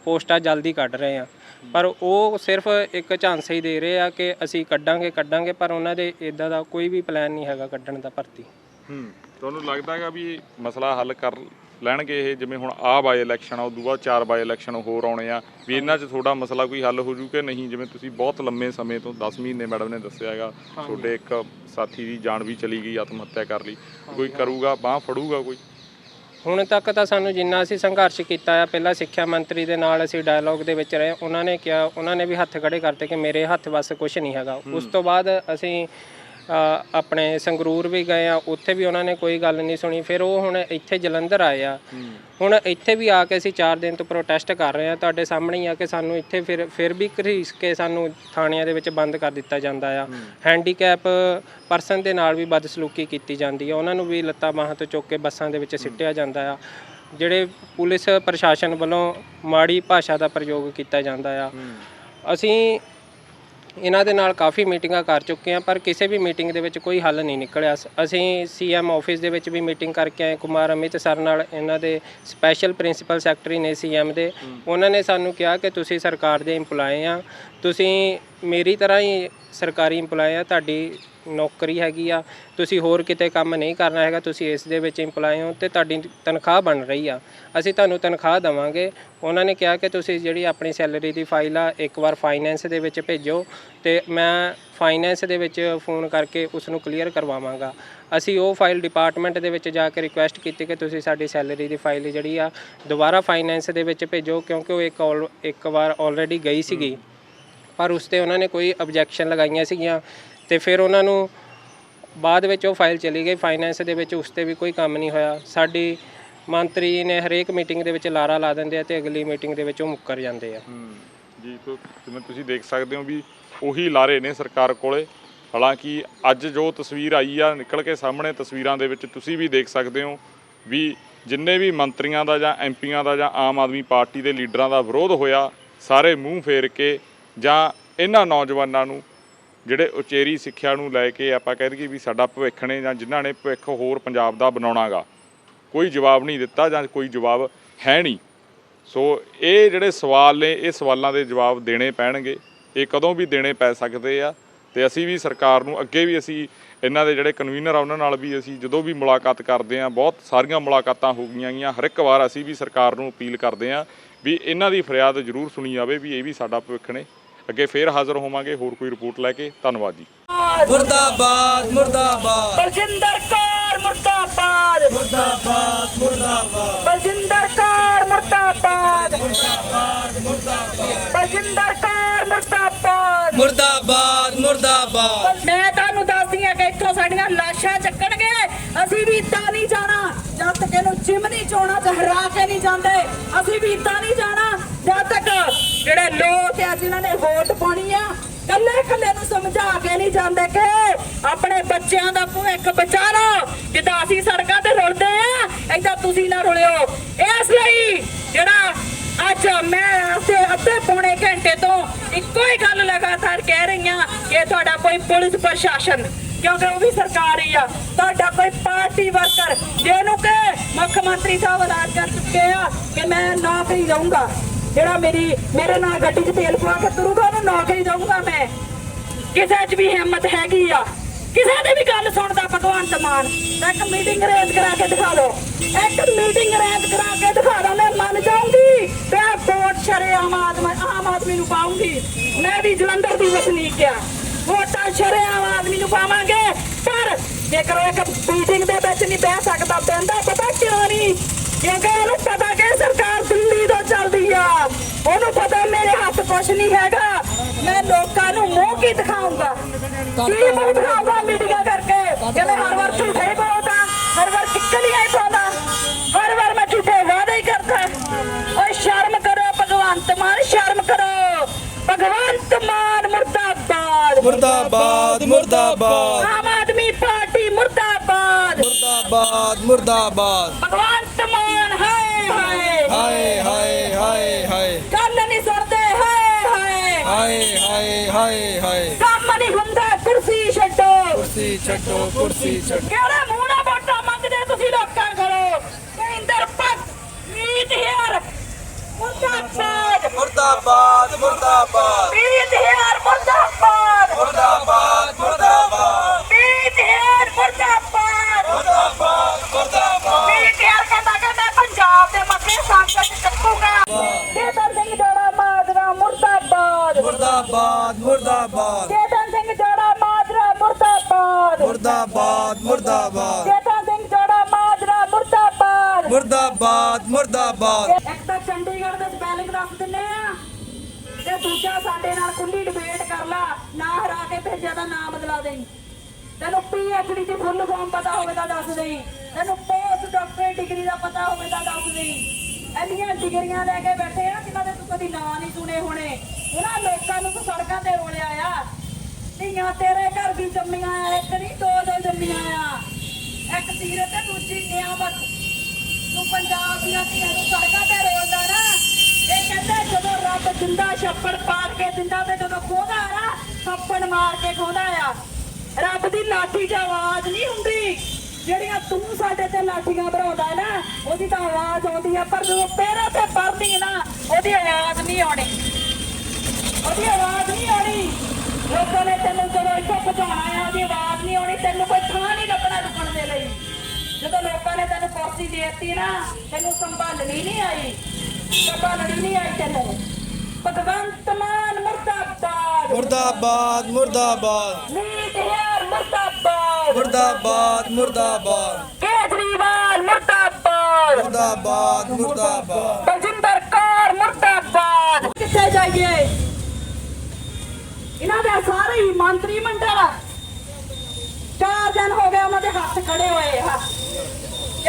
ਪੋਸਟਾਂ ਜਲਦੀ ਕੱਢ ਰਹੇ ਆ। ਪਰ ਉਹ ਸਿਰਫ ਇੱਕ ਝਾਂਸਾ ਹੀ ਦੇ ਰਹੇ ਆ ਕਿ ਅਸੀਂ ਕੱਢਾਂਗੇ ਕੱਢਾਂਗੇ ਪਰ ਉਹਨਾਂ ਦੇ ਇਦਾਂ ਦਾ ਕੋਈ ਵੀ ਪਲਾਨ ਨਹੀਂ ਹੈਗਾ ਕੱਢਣ ਦਾ ਭਰਤੀ। ਹੂੰ। ਤੁਹਾਨੂੰ ਲੱਗਦਾ ਹੈਗਾ ਵੀ ਮਸਲਾ ਹੱਲ ਕਰ ਲੈਣਗੇ ਇਹ? ਜਿਵੇਂ ਹੁਣ ਆਹ ਬਾਈ ਇਲੈਕਸ਼ਨ ਆ, ਉਦੋਂ ਬਾਅਦ ਚਾਰ ਬਾਈ ਇਲੈਕਸ਼ਨ ਹੋਰ ਆਉਣੇ ਆ। ਵੀ ਇਹਨਾਂ 'ਚ ਤੁਹਾਡਾ ਮਸਲਾ ਕੋਈ ਹੱਲ ਹੋ ਜੂ ਕਿ ਨਹੀਂ? ਜਿਵੇਂ ਤੁਸੀਂ ਬਹੁਤ ਲੰਮੇ ਸਮੇਂ ਤੋਂ 10 ਮਹੀਨੇ ਮੈਡਮ ਨੇ ਦੱਸਿਆ ਹੈਗਾ, ਤੁਹਾਡੇ ਇੱਕ ਸਾਥੀ ਦੀ ਜਾਨ ਵੀ ਚਲੀ ਗਈ ਆਤਮ ਹੱਤਿਆ ਕਰ ਲਈ। ਕੋਈ ਕਰੂਗਾ, ਬਾਹ ਫੜੂਗਾ ਕੋਈ? ਹੁਣ ਤੱਕ ਤਾਂ ਸਾਨੂੰ ਜਿੰਨਾ ਅਸੀਂ ਸੰਘਰਸ਼ ਕੀਤਾ ਆ, ਪਹਿਲਾਂ ਸਿੱਖਿਆ ਮੰਤਰੀ ਦੇ ਨਾਲ ਅਸੀਂ ਡਾਇਲੌਗ ਦੇ ਵਿੱਚ ਰਹੇ, ਉਹਨਾਂ ਨੇ ਕਿਹਾ, ਉਹਨਾਂ ਨੇ ਵੀ ਹੱਥ ਖੜੇ ਕਰਤੇ ਕਿ ਮੇਰੇ ਹੱਥ ਵੱਸ ਕੁਝ ਨਹੀਂ ਹੈਗਾ। ਉਸ ਤੋਂ ਬਾਅਦ ਅਸੀਂ ਆਪਣੇ ਸੰਗਰੂਰ ਵੀ ਗਏ ਆ ਉੱਥੇ ਵੀ ਉਹਨਾਂ ਨੇ ਕੋਈ ਗੱਲ ਨਹੀਂ ਸੁਣੀ ਫਿਰ ਉਹ ਹੁਣ ਇੱਥੇ ਜਲੰਧਰ ਆਏ ਆ। ਹੁਣ ਇੱਥੇ ਵੀ ਆ ਕੇ ਅਸੀਂ 4 ਦਿਨ ਤੋਂ ਪ੍ਰੋਟੈਸਟ ਕਰ ਰਹੇ ਆ ਤੁਹਾਡੇ ਸਾਹਮਣੇ ਹੀ ਆ ਕਿ ਸਾਨੂੰ ਇੱਥੇ ਫਿਰ ਫਿਰ ਵੀ ਘਰੀਸ ਕੇ ਸਾਨੂੰ ਥਾਣਿਆਂ ਦੇ ਵਿੱਚ ਬੰਦ ਕਰ ਦਿੱਤਾ ਜਾਂਦਾ ਆ। ਹੈਂਡੀਕੈਪ ਪਰਸਨ ਦੇ ਨਾਲ ਵੀ ਬਦਸਲੂਕੀ ਕੀਤੀ ਜਾਂਦੀ ਆ ਉਹਨਾਂ ਨੂੰ ਵੀ ਲੱਤਾਂ ਬਾਹਾਂ ਤੋਂ ਚੁੱਕ ਕੇ ਬੱਸਾਂ ਦੇ ਵਿੱਚ ਸਿੱਟਿਆ ਜਾਂਦਾ ਆ। ਜਿਹੜੇ ਪੁਲਿਸ ਪ੍ਰਸ਼ਾਸਨ ਵੱਲੋਂ ਮਾੜੀ ਭਾਸ਼ਾ ਦਾ ਪ੍ਰਯੋਗ ਕੀਤਾ ਜਾਂਦਾ ਆ। ਅਸੀਂ ਇਹਨਾਂ ਦੇ ਨਾਲ ਕਾਫੀ ਮੀਟਿੰਗਾਂ ਕਰ ਚੁੱਕੇ ਹਾਂ ਪਰ ਕਿਸੇ ਵੀ ਮੀਟਿੰਗ ਦੇ ਵਿੱਚ ਕੋਈ ਹੱਲ ਨਹੀਂ ਨਿਕਲਿਆ। ਅਸੀਂ ਸੀਐਮ ਆਫਿਸ ਦੇ ਵਿੱਚ ਵੀ ਮੀਟਿੰਗ ਕਰਕੇ ਆਏ ਕੁਮਾਰ ਅਮਿਤ ਸਰ ਨਾਲ ਇਹਨਾਂ ਦੇ ਸਪੈਸ਼ਲ ਪ੍ਰਿੰਸੀਪਲ ਸੈਕਟਰੀ ਨੇ ਸੀਐਮ ਦੇ। ਉਹਨਾਂ ਨੇ ਸਾਨੂੰ ਕਿਹਾ ਕਿ ਤੁਸੀਂ ਸਰਕਾਰ ਦੇ EMPLOYE ਆ ਤੁਸੀਂ ਮੇਰੀ ਤਰ੍ਹਾਂ ਹੀ ਸਰਕਾਰੀ EMPLOYE ਆ ਤੁਹਾਡੀ ਨੌਕਰੀ ਹੈਗੀ ਆ, ਤੁਸੀਂ ਹੋਰ ਕਿਤੇ ਕੰਮ ਨਹੀਂ ਕਰਨਾ ਹੈਗਾ, ਤੁਸੀਂ ਇਸ ਦੇ ਵਿੱਚ EMPLOYE ਹੋ ਤੇ ਤੁਹਾਡੀ ਤਨਖਾਹ ਬਣ ਰਹੀ ਆ। ਅਸੀਂ ਤੁਹਾਨੂੰ ਤਨਖਾਹ ਦੇਵਾਂਗੇ। ਉਹਨਾਂ ਨੇ ਕਿਹਾ ਕਿ ਤੁਸੀਂ ਜਿਹੜੀ ਆਪਣੀ ਸੈਲਰੀ ਦੀ ਫਾਈਲ ਆ, ਇੱਕ ਵਾਰ ਫਾਈਨੈਂਸ ਦੇ ਵਿੱਚ ਭੇਜੋ ਤੇ ਮੈਂ ਫਾਈਨੈਂਸ ਦੇ ਵਿੱਚ ਫੋਨ ਕਰਕੇ ਉਸ ਨੂੰ ਕਲੀਅਰ ਕਰਵਾਵਾਂਗਾ। ਅਸੀਂ ਉਹ ਫਾਈਲ ਡਿਪਾਰਟਮੈਂਟ ਦੇ ਵਿੱਚ ਜਾ ਕੇ ਰਿਕੁਐਸਟ ਕੀਤੀ ਕਿ ਤੁਸੀਂ ਸਾਡੀ ਸੈਲਰੀ ਦੀ ਫਾਈਲ ਜਿਹੜੀ ਆ, ਦੁਬਾਰਾ ਫਾਈਨੈਂਸ ਦੇ ਵਿੱਚ ਭੇਜੋ ਕਿਉਂਕਿ ਉਹ ਇੱਕ ਆਲ- ਇੱਕ ਵਾਰ ਆਲਰੇਡੀ ਗਈ ਸੀਗੀ। ਪਰ ਉਸ ਤੇ ਉਹਨਾਂ ਨੇ ਕੋਈ ਆਬਜੈਕਸ਼ਨ ਲਗਾਈਆਂ ਸੀਗੀਆਂ। ਤੇ ਫਿਰ ਉਹਨਾਂ ਨੂੰ ਬਾਅਦ ਵਿੱਚ ਉਹ ਫਾਈਲ ਚਲੀ ਗਈ। ਫਾਈਨੈਂਸ ਦੇ ਵਿੱਚ ਉਸ ਤੇ ਵੀ ਕੋਈ ਕੰਮ ਨਹੀਂ ਹੋਇਆ। ਸਾਡੀ ਮੰਤਰੀ ਨੇ ਹਰੇਕ ਮੀਟਿੰਗ ਦੇ ਵਿੱਚ ਲਾਰਾ ਲਾ ਦਿੰਦੇ ਆ ਤੇ ਅਗਲੀ ਮੀਟਿੰਗ ਦੇ ਵਿੱਚ ਉਹ ਮੁੱਕਰ ਜਾਂਦੇ ਆ। ਜੀ, ਤੋ ਜਿਵੇਂ ਤੁਸੀਂ ਦੇਖ ਸਕਦੇ ਹੋ ਵੀ ਉਹੀ ਲਾਰੇ ਨੇ ਸਰਕਾਰ ਕੋਲੇ। ਹਾਲਾਂਕਿ ਅੱਜ ਜੋ ਤਸਵੀਰ ਆਈ ਆ, ਨਿਕਲ ਕੇ ਸਾਹਮਣੇ ਤਸਵੀਰਾਂ ਦੇ ਵਿੱਚ ਤੁਸੀਂ ਵੀ ਦੇਖ ਸਕਦੇ ਹੋ ਵੀ ਜਿੰਨੇ ਵੀ ਮੰਤਰੀਆਂ ਦਾ ਜਾਂ ਐਮਪੀਆਂ ਦਾ ਜਾਂ ਆਮ ਆਦਮੀ ਪਾਰਟੀ ਦੇ ਲੀਡਰਾਂ ਦਾ ਵਿਰੋਧ ਹੋਇਆ, ਸਾਰੇ ਮੂੰਹ ਫੇਰ ਕੇ ਜਾਂ ਇਹਨਾਂ ਨੌਜਵਾਨਾਂ ਨੂੰ ਜਿਹੜੇ ਉਚੇਰੀ ਸਿੱਖਿਆ ਨੂੰ ਲੈ ਕੇ ਆਪਾਂ ਕਹਿ ਦਈਏ ਵੀ ਸਾਡਾ ਭਵਿੱਖ ਨੇ ਜਾਂ ਜਿਨ੍ਹਾਂ ਨੇ ਭਵਿੱਖ ਹੋਰ ਪੰਜਾਬ ਦਾ ਬਣਾਉਣਾਗਾ, ਕੋਈ ਜਵਾਬ ਨਹੀਂ ਦਿੱਤਾ ਜਾਂ ਕੋਈ ਜਵਾਬ ਹੈ ਨਹੀਂ। ਸੋ ਇਹ ਜਿਹੜੇ ਸਵਾਲ ਨੇ, ਇਹ ਸਵਾਲਾਂ ਦੇ ਜਵਾਬ ਦੇਣੇ ਪੈਣਗੇ। ਇਹ ਕਦੋਂ ਵੀ ਦੇਣੇ ਪੈ ਸਕਦੇ ਆ ਤੇ ਅਸੀਂ ਵੀ ਸਰਕਾਰ ਨੂੰ ਅੱਗੇ ਵੀ ਅਸੀਂ ਇਹਨਾਂ ਦੇ ਜਿਹੜੇ ਕਨਵੀਨਰ ਆ, ਉਹਨਾਂ ਨਾਲ ਵੀ ਅਸੀਂ ਜਦੋਂ ਵੀ ਮੁਲਾਕਾਤ ਕਰਦੇ ਆ ਬਹੁਤ ਸਾਰੀਆਂ ਮੁਲਾਕਾਤਾਂ ਹੋ ਗਈਆਂ ਗਈਆਂ ਹਰ ਇੱਕ ਵਾਰ ਅਸੀਂ ਵੀ ਸਰਕਾਰ ਨੂੰ ਅਪੀਲ ਕਰਦੇ ਆ ਵੀ ਇਹਨਾਂ ਦੀ ਫਰਿਆਦ ਜ਼ਰੂਰ ਸੁਣੀ ਜਾਵੇ ਵੀ ਇਹ ਵੀ ਸਾਡਾ ਭਵਿੱਖ ਨੇ। ਅੱਗੇ ਫੇਰ ਹਾਜ਼ਰ ਹੋਵਾਂਗੇ। ਹੋਰ ਕੋਈ ਰਿਪੋਰਟ ਲੈ ਕੇ ਧੰਨਵਾਦ ਜੀ। ਮੁਰਦਾਬਾਦ ਮੁਰਦਾਬਾਦ। ਬਲਜਿੰਦਰ ਕੌਰ ਮੁਰਦਾਬਾਦ। ਮੁਰਦਾਬਾਦ ਮੁਰਦਾਬਾਦ। ਬਲਜਿੰਦਰ ਕੌਰ ਮੁਰਦਾਬਾਦ। ਮੁਰਦਾਬਾਦ ਮੁਰਦਾਬਾਦ। ਬਲਜਿੰਦਰ ਕੌਰ ਮੁਰਦਾਬਾਦ। ਮੁਰਦਾਬਾਦ ਮੁਰਦਾਬਾਦ। ਮੈਂ ਤੁਹਾਨੂੰ ਦੱਸਦੀ ਆ ਕਿ ਇੱਥੋਂ ਸਾਡੀਆਂ ਲਾਸ਼ਾਂ ਚੱਕਣਗੇ। ਅਸੀਂ ਵੀ ਇੱਦਾਂ ਨਹੀਂ ਜਾਣਾ। ਜਦ ਤੱਕ ਇਹਨੂੰ ਚਿਮਨੀ ਚੋਣਾ ਹਰਾ ਕੇ ਨਹੀਂ ਜਾਂਦੇ। ਅਸੀਂ ਵੀ ਇੱਦਾਂ ਨਹੀਂ ਜਾਣਾ। ਜਦ ਤੱਕ ਜਿਹੜੇ ਲੋਕ ਆ ਜਿਨ੍ਹਾਂ ਨੇ ਵੋਟ ਪਾਉਣੀ ਆ ਕੱਲੇ ਕੱਲੇ ਨੂੰ ਸਮਝਾ ਕੇ ਨਹੀਂ ਜਾਂਦੇ ਕਿ ਆਪਣੇ ਬੱਚਿਆਂ ਦਾ ਭਵਿੱਖ ਬਚਾਓ ਜਿੱਦਾਂ ਅਸੀਂ ਸੜਕਾਂ ਤੇ ਰੁਲਦੇ ਆ, ਏਦਾਂ ਤੁਸੀਂ ਨਾ ਰੁਲਿਓ। ਇਸ ਲਈ ਜਿਹੜਾ ਅੱਜ ਮੈਂ ਅਸੀਂ ਅੱਧੇ ਪੌਣੇ ਘੰਟੇ ਤੋਂ ਇੱਕੋ ਹੀ ਗੱਲ ਲਗਾਤਾਰ ਕਹਿ ਰਹੀ ਹਾਂ ਕਿ ਤੁਹਾਡਾ ਕੋਈ ਪੁਲਿਸ ਪ੍ਰਸ਼ਾਸਨ, ਕਿਉਂਕਿ ਉਹ ਵੀ ਸਰਕਾਰ ਹੀ ਆ, ਤੁਹਾਡਾ ਕੋਈ ਪਾਰਟੀ ਵਰਕਰ, ਜਿਹਨੂੰ ਕਿ ਮੁੱਖ ਮੰਤਰੀ ਸਾਹਿਬ ਐਲਾਨ ਕਰ ਚੁੱਕੇ ਆ ਕਿ ਮੈਂ ਨਾ ਨੌਕਰੀ ਦਊਂਗਾ ਜਿਹੜਾ ਮੇਰੀ, ਮੇਰੇ ਨਾਲ ਗੱਡੀ 'ਚ ਤੇਲ ਪਵਾ ਕੇ ਤੁਰੂਗਾ, ਉਹਨੂੰ ਨੌਕਰੀ ਦਊਂਗਾ ਮੈਂ। ਕਿਸੇ 'ਚ ਵੀ ਹਿੰਮਤ ਹੈਗੀ ਆ। ਕਿਸੇ ਦੀ ਵੀ ਗੱਲ ਸੁਣਦਾ ਭਗਵੰਤ ਮਾਨ। ਇੱਕ ਮੀਟਿੰਗ ਅਰੇਂਜ ਕਰਾ ਕੇ ਦਿਖਾ ਦਿਓ ਇੱਕ ਮੀਟਿੰਗ ਅਰੇਂਜ ਕਰਾ ਕੇ ਦਿਖਾ ਦਿਓ ਮੈਂ ਮੰਨ ਜਾਊਂਗੀ ਤੇ ਵੋਟ ਸ਼ਰੇ ਆਮ ਆਦਮੀ ਆਮ ਆਦਮੀ ਨੂੰ ਪਾਉਂਗੀ ਮੈਂ ਵੀ ਜਲੰਧਰ ਦੀ ਵਸਨੀਕ ਆ। ਵੋਟਾਂ ਸ਼ਰੇ ਆਮ ਆਦਮੀ ਨੂੰ ਪਾਵਾਂਗੇ। ਪਰ ਜੇਕਰ ਇੱਕ ਮੀਟਿੰਗ ਦੇ ਵਿੱਚ ਨਹੀਂ ਬਹਿ ਸਕਦਾ, ਪੈਂਦਾ ਪਤਾ ਕਿਉਂ ਨਹੀਂ? ਕਿਉਂਕਿ ਉਹਨੂੰ ਪਤਾ ਕਿ ਸਰਕਾਰ ਦਿੱਲੀ ਤੋਂ ਚੱਲਦੀ ਆ ਉਹਨੂੰ ਪਤਾ ਮੇਰੇ ਹੱਥ ਕੁਛ ਨਹੀਂ ਹੈਗਾ। ਮੈਂ ਲੋਕਾਂ ਨੂੰ ਮੂੰਹ ਕੀ ਦਿਖਾਉਂਗਾ ਕੀ ਮੂੰਹ ਦਿਖਾਉਂਗਾ ਮੀਡੀਆ ਕਰਕੇ? ਕਿ ਮੈਂ ਹਰ ਵਾਰ ਝੂਠੇ ਬੋਲਦਾ ਹਰ ਵਾਰ ਟਿੱਕਲ ਹੀ ਆਈ ਪਾਉਂਦਾ। ਹਰ ਵਾਰ ਮੈਂ ਝੂਠੇ ਵਾਅਦੇ ਕਰਦਾ। ਓਏ ਸ਼ਰਮ ਕਰੋ ਭਗਵੰਤ ਮਾਨ ਸ਼ਰਮ ਕਰੋ। ਭਗਵੰਤ ਮਾਨ ਮੁਰਦਾਬਾਦ। ਮੁਰਦਾਬਾਦ ਮੁਰਦਾਬਾਦ। ਆਮ ਆਦਮੀ ਪਾਰਟੀ ਮੁਰਦਾਬਾਦ। ਮੁਰਦਾਬਾਦ ਮੁਰਦਾਬਾਦ। ਭਗਵੰਤ ਮਾਨ ਹਾਏ ਹਾਏ ਹਾਏ ਹਾਏ। ਹਾਏ ਹਾਏ ਗੱਲ ਨਹੀਂ ਸੁਣਦੇ ਹਾਏ ਹਾਏ। ਹਾਏ ਹਾਏ ਹਾਏ ਹਾਏ। ਕੰਮ ਨਹੀਂ ਹੁੰਦਾ ਕੁਰਸੀ ਛੱਡੋ। ਕੁਰਸੀ ਛੱਡੋ ਕੁਰਸੀ ਛੱਡੋ। ਕਿਹੜੇ ਮੂੰਹ ਨਾਲ ਵੋਟਾਂ ਮੰਗਦੇ ਤੁਸੀਂ ਲੋਕਾਂ ਕੋਲੋਂ? ਕੇਂਦਰ ਪੱਕ ਮੀਤ ਹਿਆਰ ਮੁਰਦਾਬਾਦ। ਮੁਰਦਾਬਾਦ ਮੁਰਦਾਬਾਦ। ਮੀਤ ਹਿਆਰ ਮੁਰਦਾਬਾਦ। ਮੁਰਦਾਬਾਦ। ਮੁਰਦਾਬਾਦ ਮੁਰਦਾਬਾਦ। ਚੇਤਨ ਸਿੰਘ ਜੋੜਾ ਮਾਜਰਾ ਮੁਰਦਾਬਾਦ। ਮੁਰਦਾਬਾਦ ਮੁਰਦਾਬਾਦ। ਚੇਤਨ ਸਿੰਘ ਜੋੜਾ ਮਾਜਰਾ ਮੁਰਦਾਬਾਦ। ਮੁਰਦਾਬਾਦ ਮੁਰਦਾਬਾਦ। ਇੱਕ ਤਾਂ ਚੰਡੀਗੜ੍ਹ ਦੇ ਸਪੈਲਿੰਗ ਦੱਸ ਦਿੰਨੇ ਆ। ਤੇ ਦੂਜਾ ਸਾਡੇ ਨਾਲ ਖੁੱਲੀ ਡਿਬੇਟ ਕਰ ਲਾ। ਨਾ ਹਰਾ ਕੇ ਭੇਜਿਆ ਦਾ ਨਾਮ ਬਦਲਾ ਦੇਈ ਤੈਨੂੰ ਪੀਐਚਡੀ ਦੀ ਫੁੱਲ ਫਾਰਮ ਪਤਾ ਹੋਵੇ ਤਾਂ ਦੱਸ ਦੇਈ ਤੈਨੂੰ ਪੋਸਟ ਡਾਕਟਰੇਟ ਡਿਗਰੀ ਦਾ ਪਤਾ ਹੋਵੇ ਤਾਂ ਦੱਸ ਦੇਈ ਇੰਨੀਆਂ ਡਿਗਰੀਆਂ ਲੈ ਕੇ ਬੈਠੇ ਆ ਜਿਨ੍ਹਾਂ ਦੇ ਤੂੰ ਕਦੀ ਨਾਂ ਨਹੀਂ ਸੁਣੇ ਹੋਣੇ। ਉਹਨਾਂ ਲੋਕਾਂ ਨੂੰ ਤੂੰ ਸੜਕਾਂ ਤੇ ਰੋਲਿਆ ਆ। ਧੀਆਂ ਤੇਰੇ ਘਰ ਵੀ ਜੰਮੀਆਂ ਆ, ਇੱਕ ਨਹੀਂ, ਦੋ ਦੋ ਜੰਮੀਆਂ ਆ। ਇੱਕ ਸੀਰਤ ਤੇ ਦੂਜੀ ਨਿਆਮਤ। ਤੂੰ ਪੰਜਾਬ ਦੀਆਂ ਧੀਆਂ ਨੂੰ ਸੜਕਾਂ ਤੇ ਰੋਲਦਾ ਨਾ, ਇਹ ਕਹਿੰਦੇ ਜਦੋਂ ਰੱਬ ਜਿੰਦਾ ਛੱਪੜ ਪਾੜ ਕੇ ਦਿੰਦਾ ਤੇ ਜਦੋਂ ਖੋਦਾ ਨਾ, ਥੱਪੜ ਮਾਰ ਕੇ ਖੋਦਾ ਆ। ਰੱਬ ਦੀ ਲਾਠੀ 'ਚ ਆਵਾਜ਼ ਨਹੀਂ ਹੁੰਦੀ। ਜਿਹੜੀਆਂ ਤੂੰ ਸਾਡੇ ਤੇ ਲਾਠੀਆਂ ਭਰਾਉਂਦਾ ਨਾ ਉਹਦੀ ਤਾਂ ਆਵਾਜ਼ ਆਉਂਦੀ ਆ ਪਰ ਜਦੋਂ ਤੇਰੇ ਤੇ ਪੜਦੀ ਨਾ ਉਹਦੀ ਆਵਾਜ਼ ਨਹੀਂ ਆਉਣੀ। ਉਹਦੀ ਆਵਾਜ਼ ਨਹੀਂ ਆਉਣੀ। ਲੋਕਾਂ ਨੇ ਤੈਨੂੰ ਜਦੋਂ ਇੱਥੋਂ ਪਹੁੰਚਾਉਣਾ ਆ ਉਹਦੀ ਆਵਾਜ਼ ਨਹੀਂ ਆਉਣੀ ਤੈਨੂੰ ਕੋਈ ਥਾਂ ਨਹੀਂ ਲੱਭਣਾ ਰੁਕਣ ਦੇ ਲਈ। ਜਦੋਂ ਲੋਕਾਂ ਨੇ ਤੈਨੂੰ ਕੁਰਸੀ ਦੇ ਦਿੱਤੀ ਨਾ ਤੈਨੂੰ ਸੰਭਾਲਣੀ ਨਹੀਂ ਆਈ। ਸੰਭਾਲਣੀ ਨਹੀਂ ਆਈ ਤੈਨੂੰ। ਭਗਵੰਤ ਮਾਨ ਮੁਰਦਾਬਾਦ। ਮੁਰਦਾਬਾਦ ਮੁਰਦਾਬਾਦ। ਨੀਤ ਯਾਰ ਮੁਰਦਾਬਾਦ ਮੁਰਦਾਬਾਦ। ਕੇਜਰੀਵਾਲ ਮੁਰਦਾਬਾਦ। ਮੁਰਦਾਬਾਦ ਮੁਰਦਾਬਾਦ। ਬਲਜਿੰਦਰ ਕੌਰ ਮੁਰਦਾਬਾਦ। ਕਿੱਥੇ ਜਾਈਏ? ਇਹਨਾਂ ਦੇ ਸਾਰੇ ਹੀ ਮੰਤਰੀ ਮੰਡਲ। ਚਾਰ ਦਿਨ ਹੋ ਗਏ ਉਹਨਾਂ ਦੇ ਹੱਥ ਖੜੇ ਹੋਏ ਆ।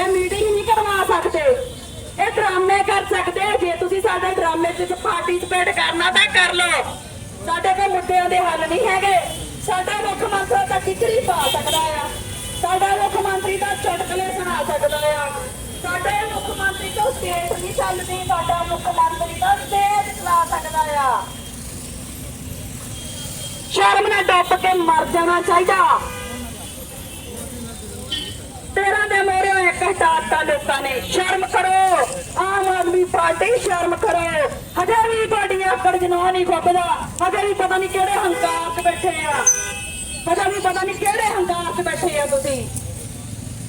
ਇਹ ਮੀਟਿੰਗ ਨਹੀਂ ਕਰਵਾ ਸਕਦੇ। ਇਹ ਡਰਾਮੇ ਕਰ ਸਕਦੇ। ਜੇ ਤੁਸੀਂ ਸਾਡੇ ਡਰਾਮੇ 'ਚ ਪਾਰਟਿਸਿਪੇਟ ਕਰਨਾ ਤਾਂ ਕਰ ਲਓ। ਸਾਡੇ ਕੋਲ ਮੁੱਦਿਆਂ ਦੇ ਹੱਲ ਨਹੀਂ ਹੈਗੇ। ਸਾਡਾ ਮੁੱਖ ਮੰਤਰੀ ਤਾਂ ਕਿਕਰੀ ਪਾ ਸਕਦਾ ਆ। ਸਾਡਾ ਮੁੱਖ ਮੰਤਰੀ ਤਾਂ ਚੁਟਕਲੇ ਸੁਣਾ ਸਕਦਾ ਆ। ਸਾਡੇ ਮੁੱਖ ਮੰਤਰੀ ਤੋਂ ਸਟੇਟ ਨਹੀਂ ਚੱਲਦੀ, ਸਾਡਾ ਮੁੱਖ ਮੰਤਰੀ ਤਾਂ ਸਟੇਟ ਚਲਾ ਸਕਦਾ ਆ। ਸ਼ਰਮ ਨਾਲ ਡੱਬ ਕੇ ਮਰ ਜਾਣਾ ਚਾਹੀਦਾ। ਤੇਰਾ ਦੇ ਮੋਰੇ ਇੱਕ ਹਟਾਤਾ ਲੋਕਾਂ ਨੇ। ਸ਼ਰਮ ਕਰੋ। ਆਮ ਆਦਮੀ ਪਾਰਟੀ ਸ਼ਰਮ ਕਰੋ। ਹਜੇ ਵੀ ਤੁਹਾਡੀ ਆਕੜ ਜਨਾ ਨਹੀਂ ਖੁੱਬਦਾ। ਹਜੇ ਵੀ ਪਤਾ ਨਹੀਂ ਕਿਹੜੇ ਹੰਕਾਰ 'ਚ ਬੈਠੇ ਆ। ਹਜੇ ਵੀ ਪਤਾ ਨਹੀਂ ਕਿਹੜੇ ਹੰਕਾਰ 'ਚ ਬੈਠੇ ਆ ਤੁਸੀਂ।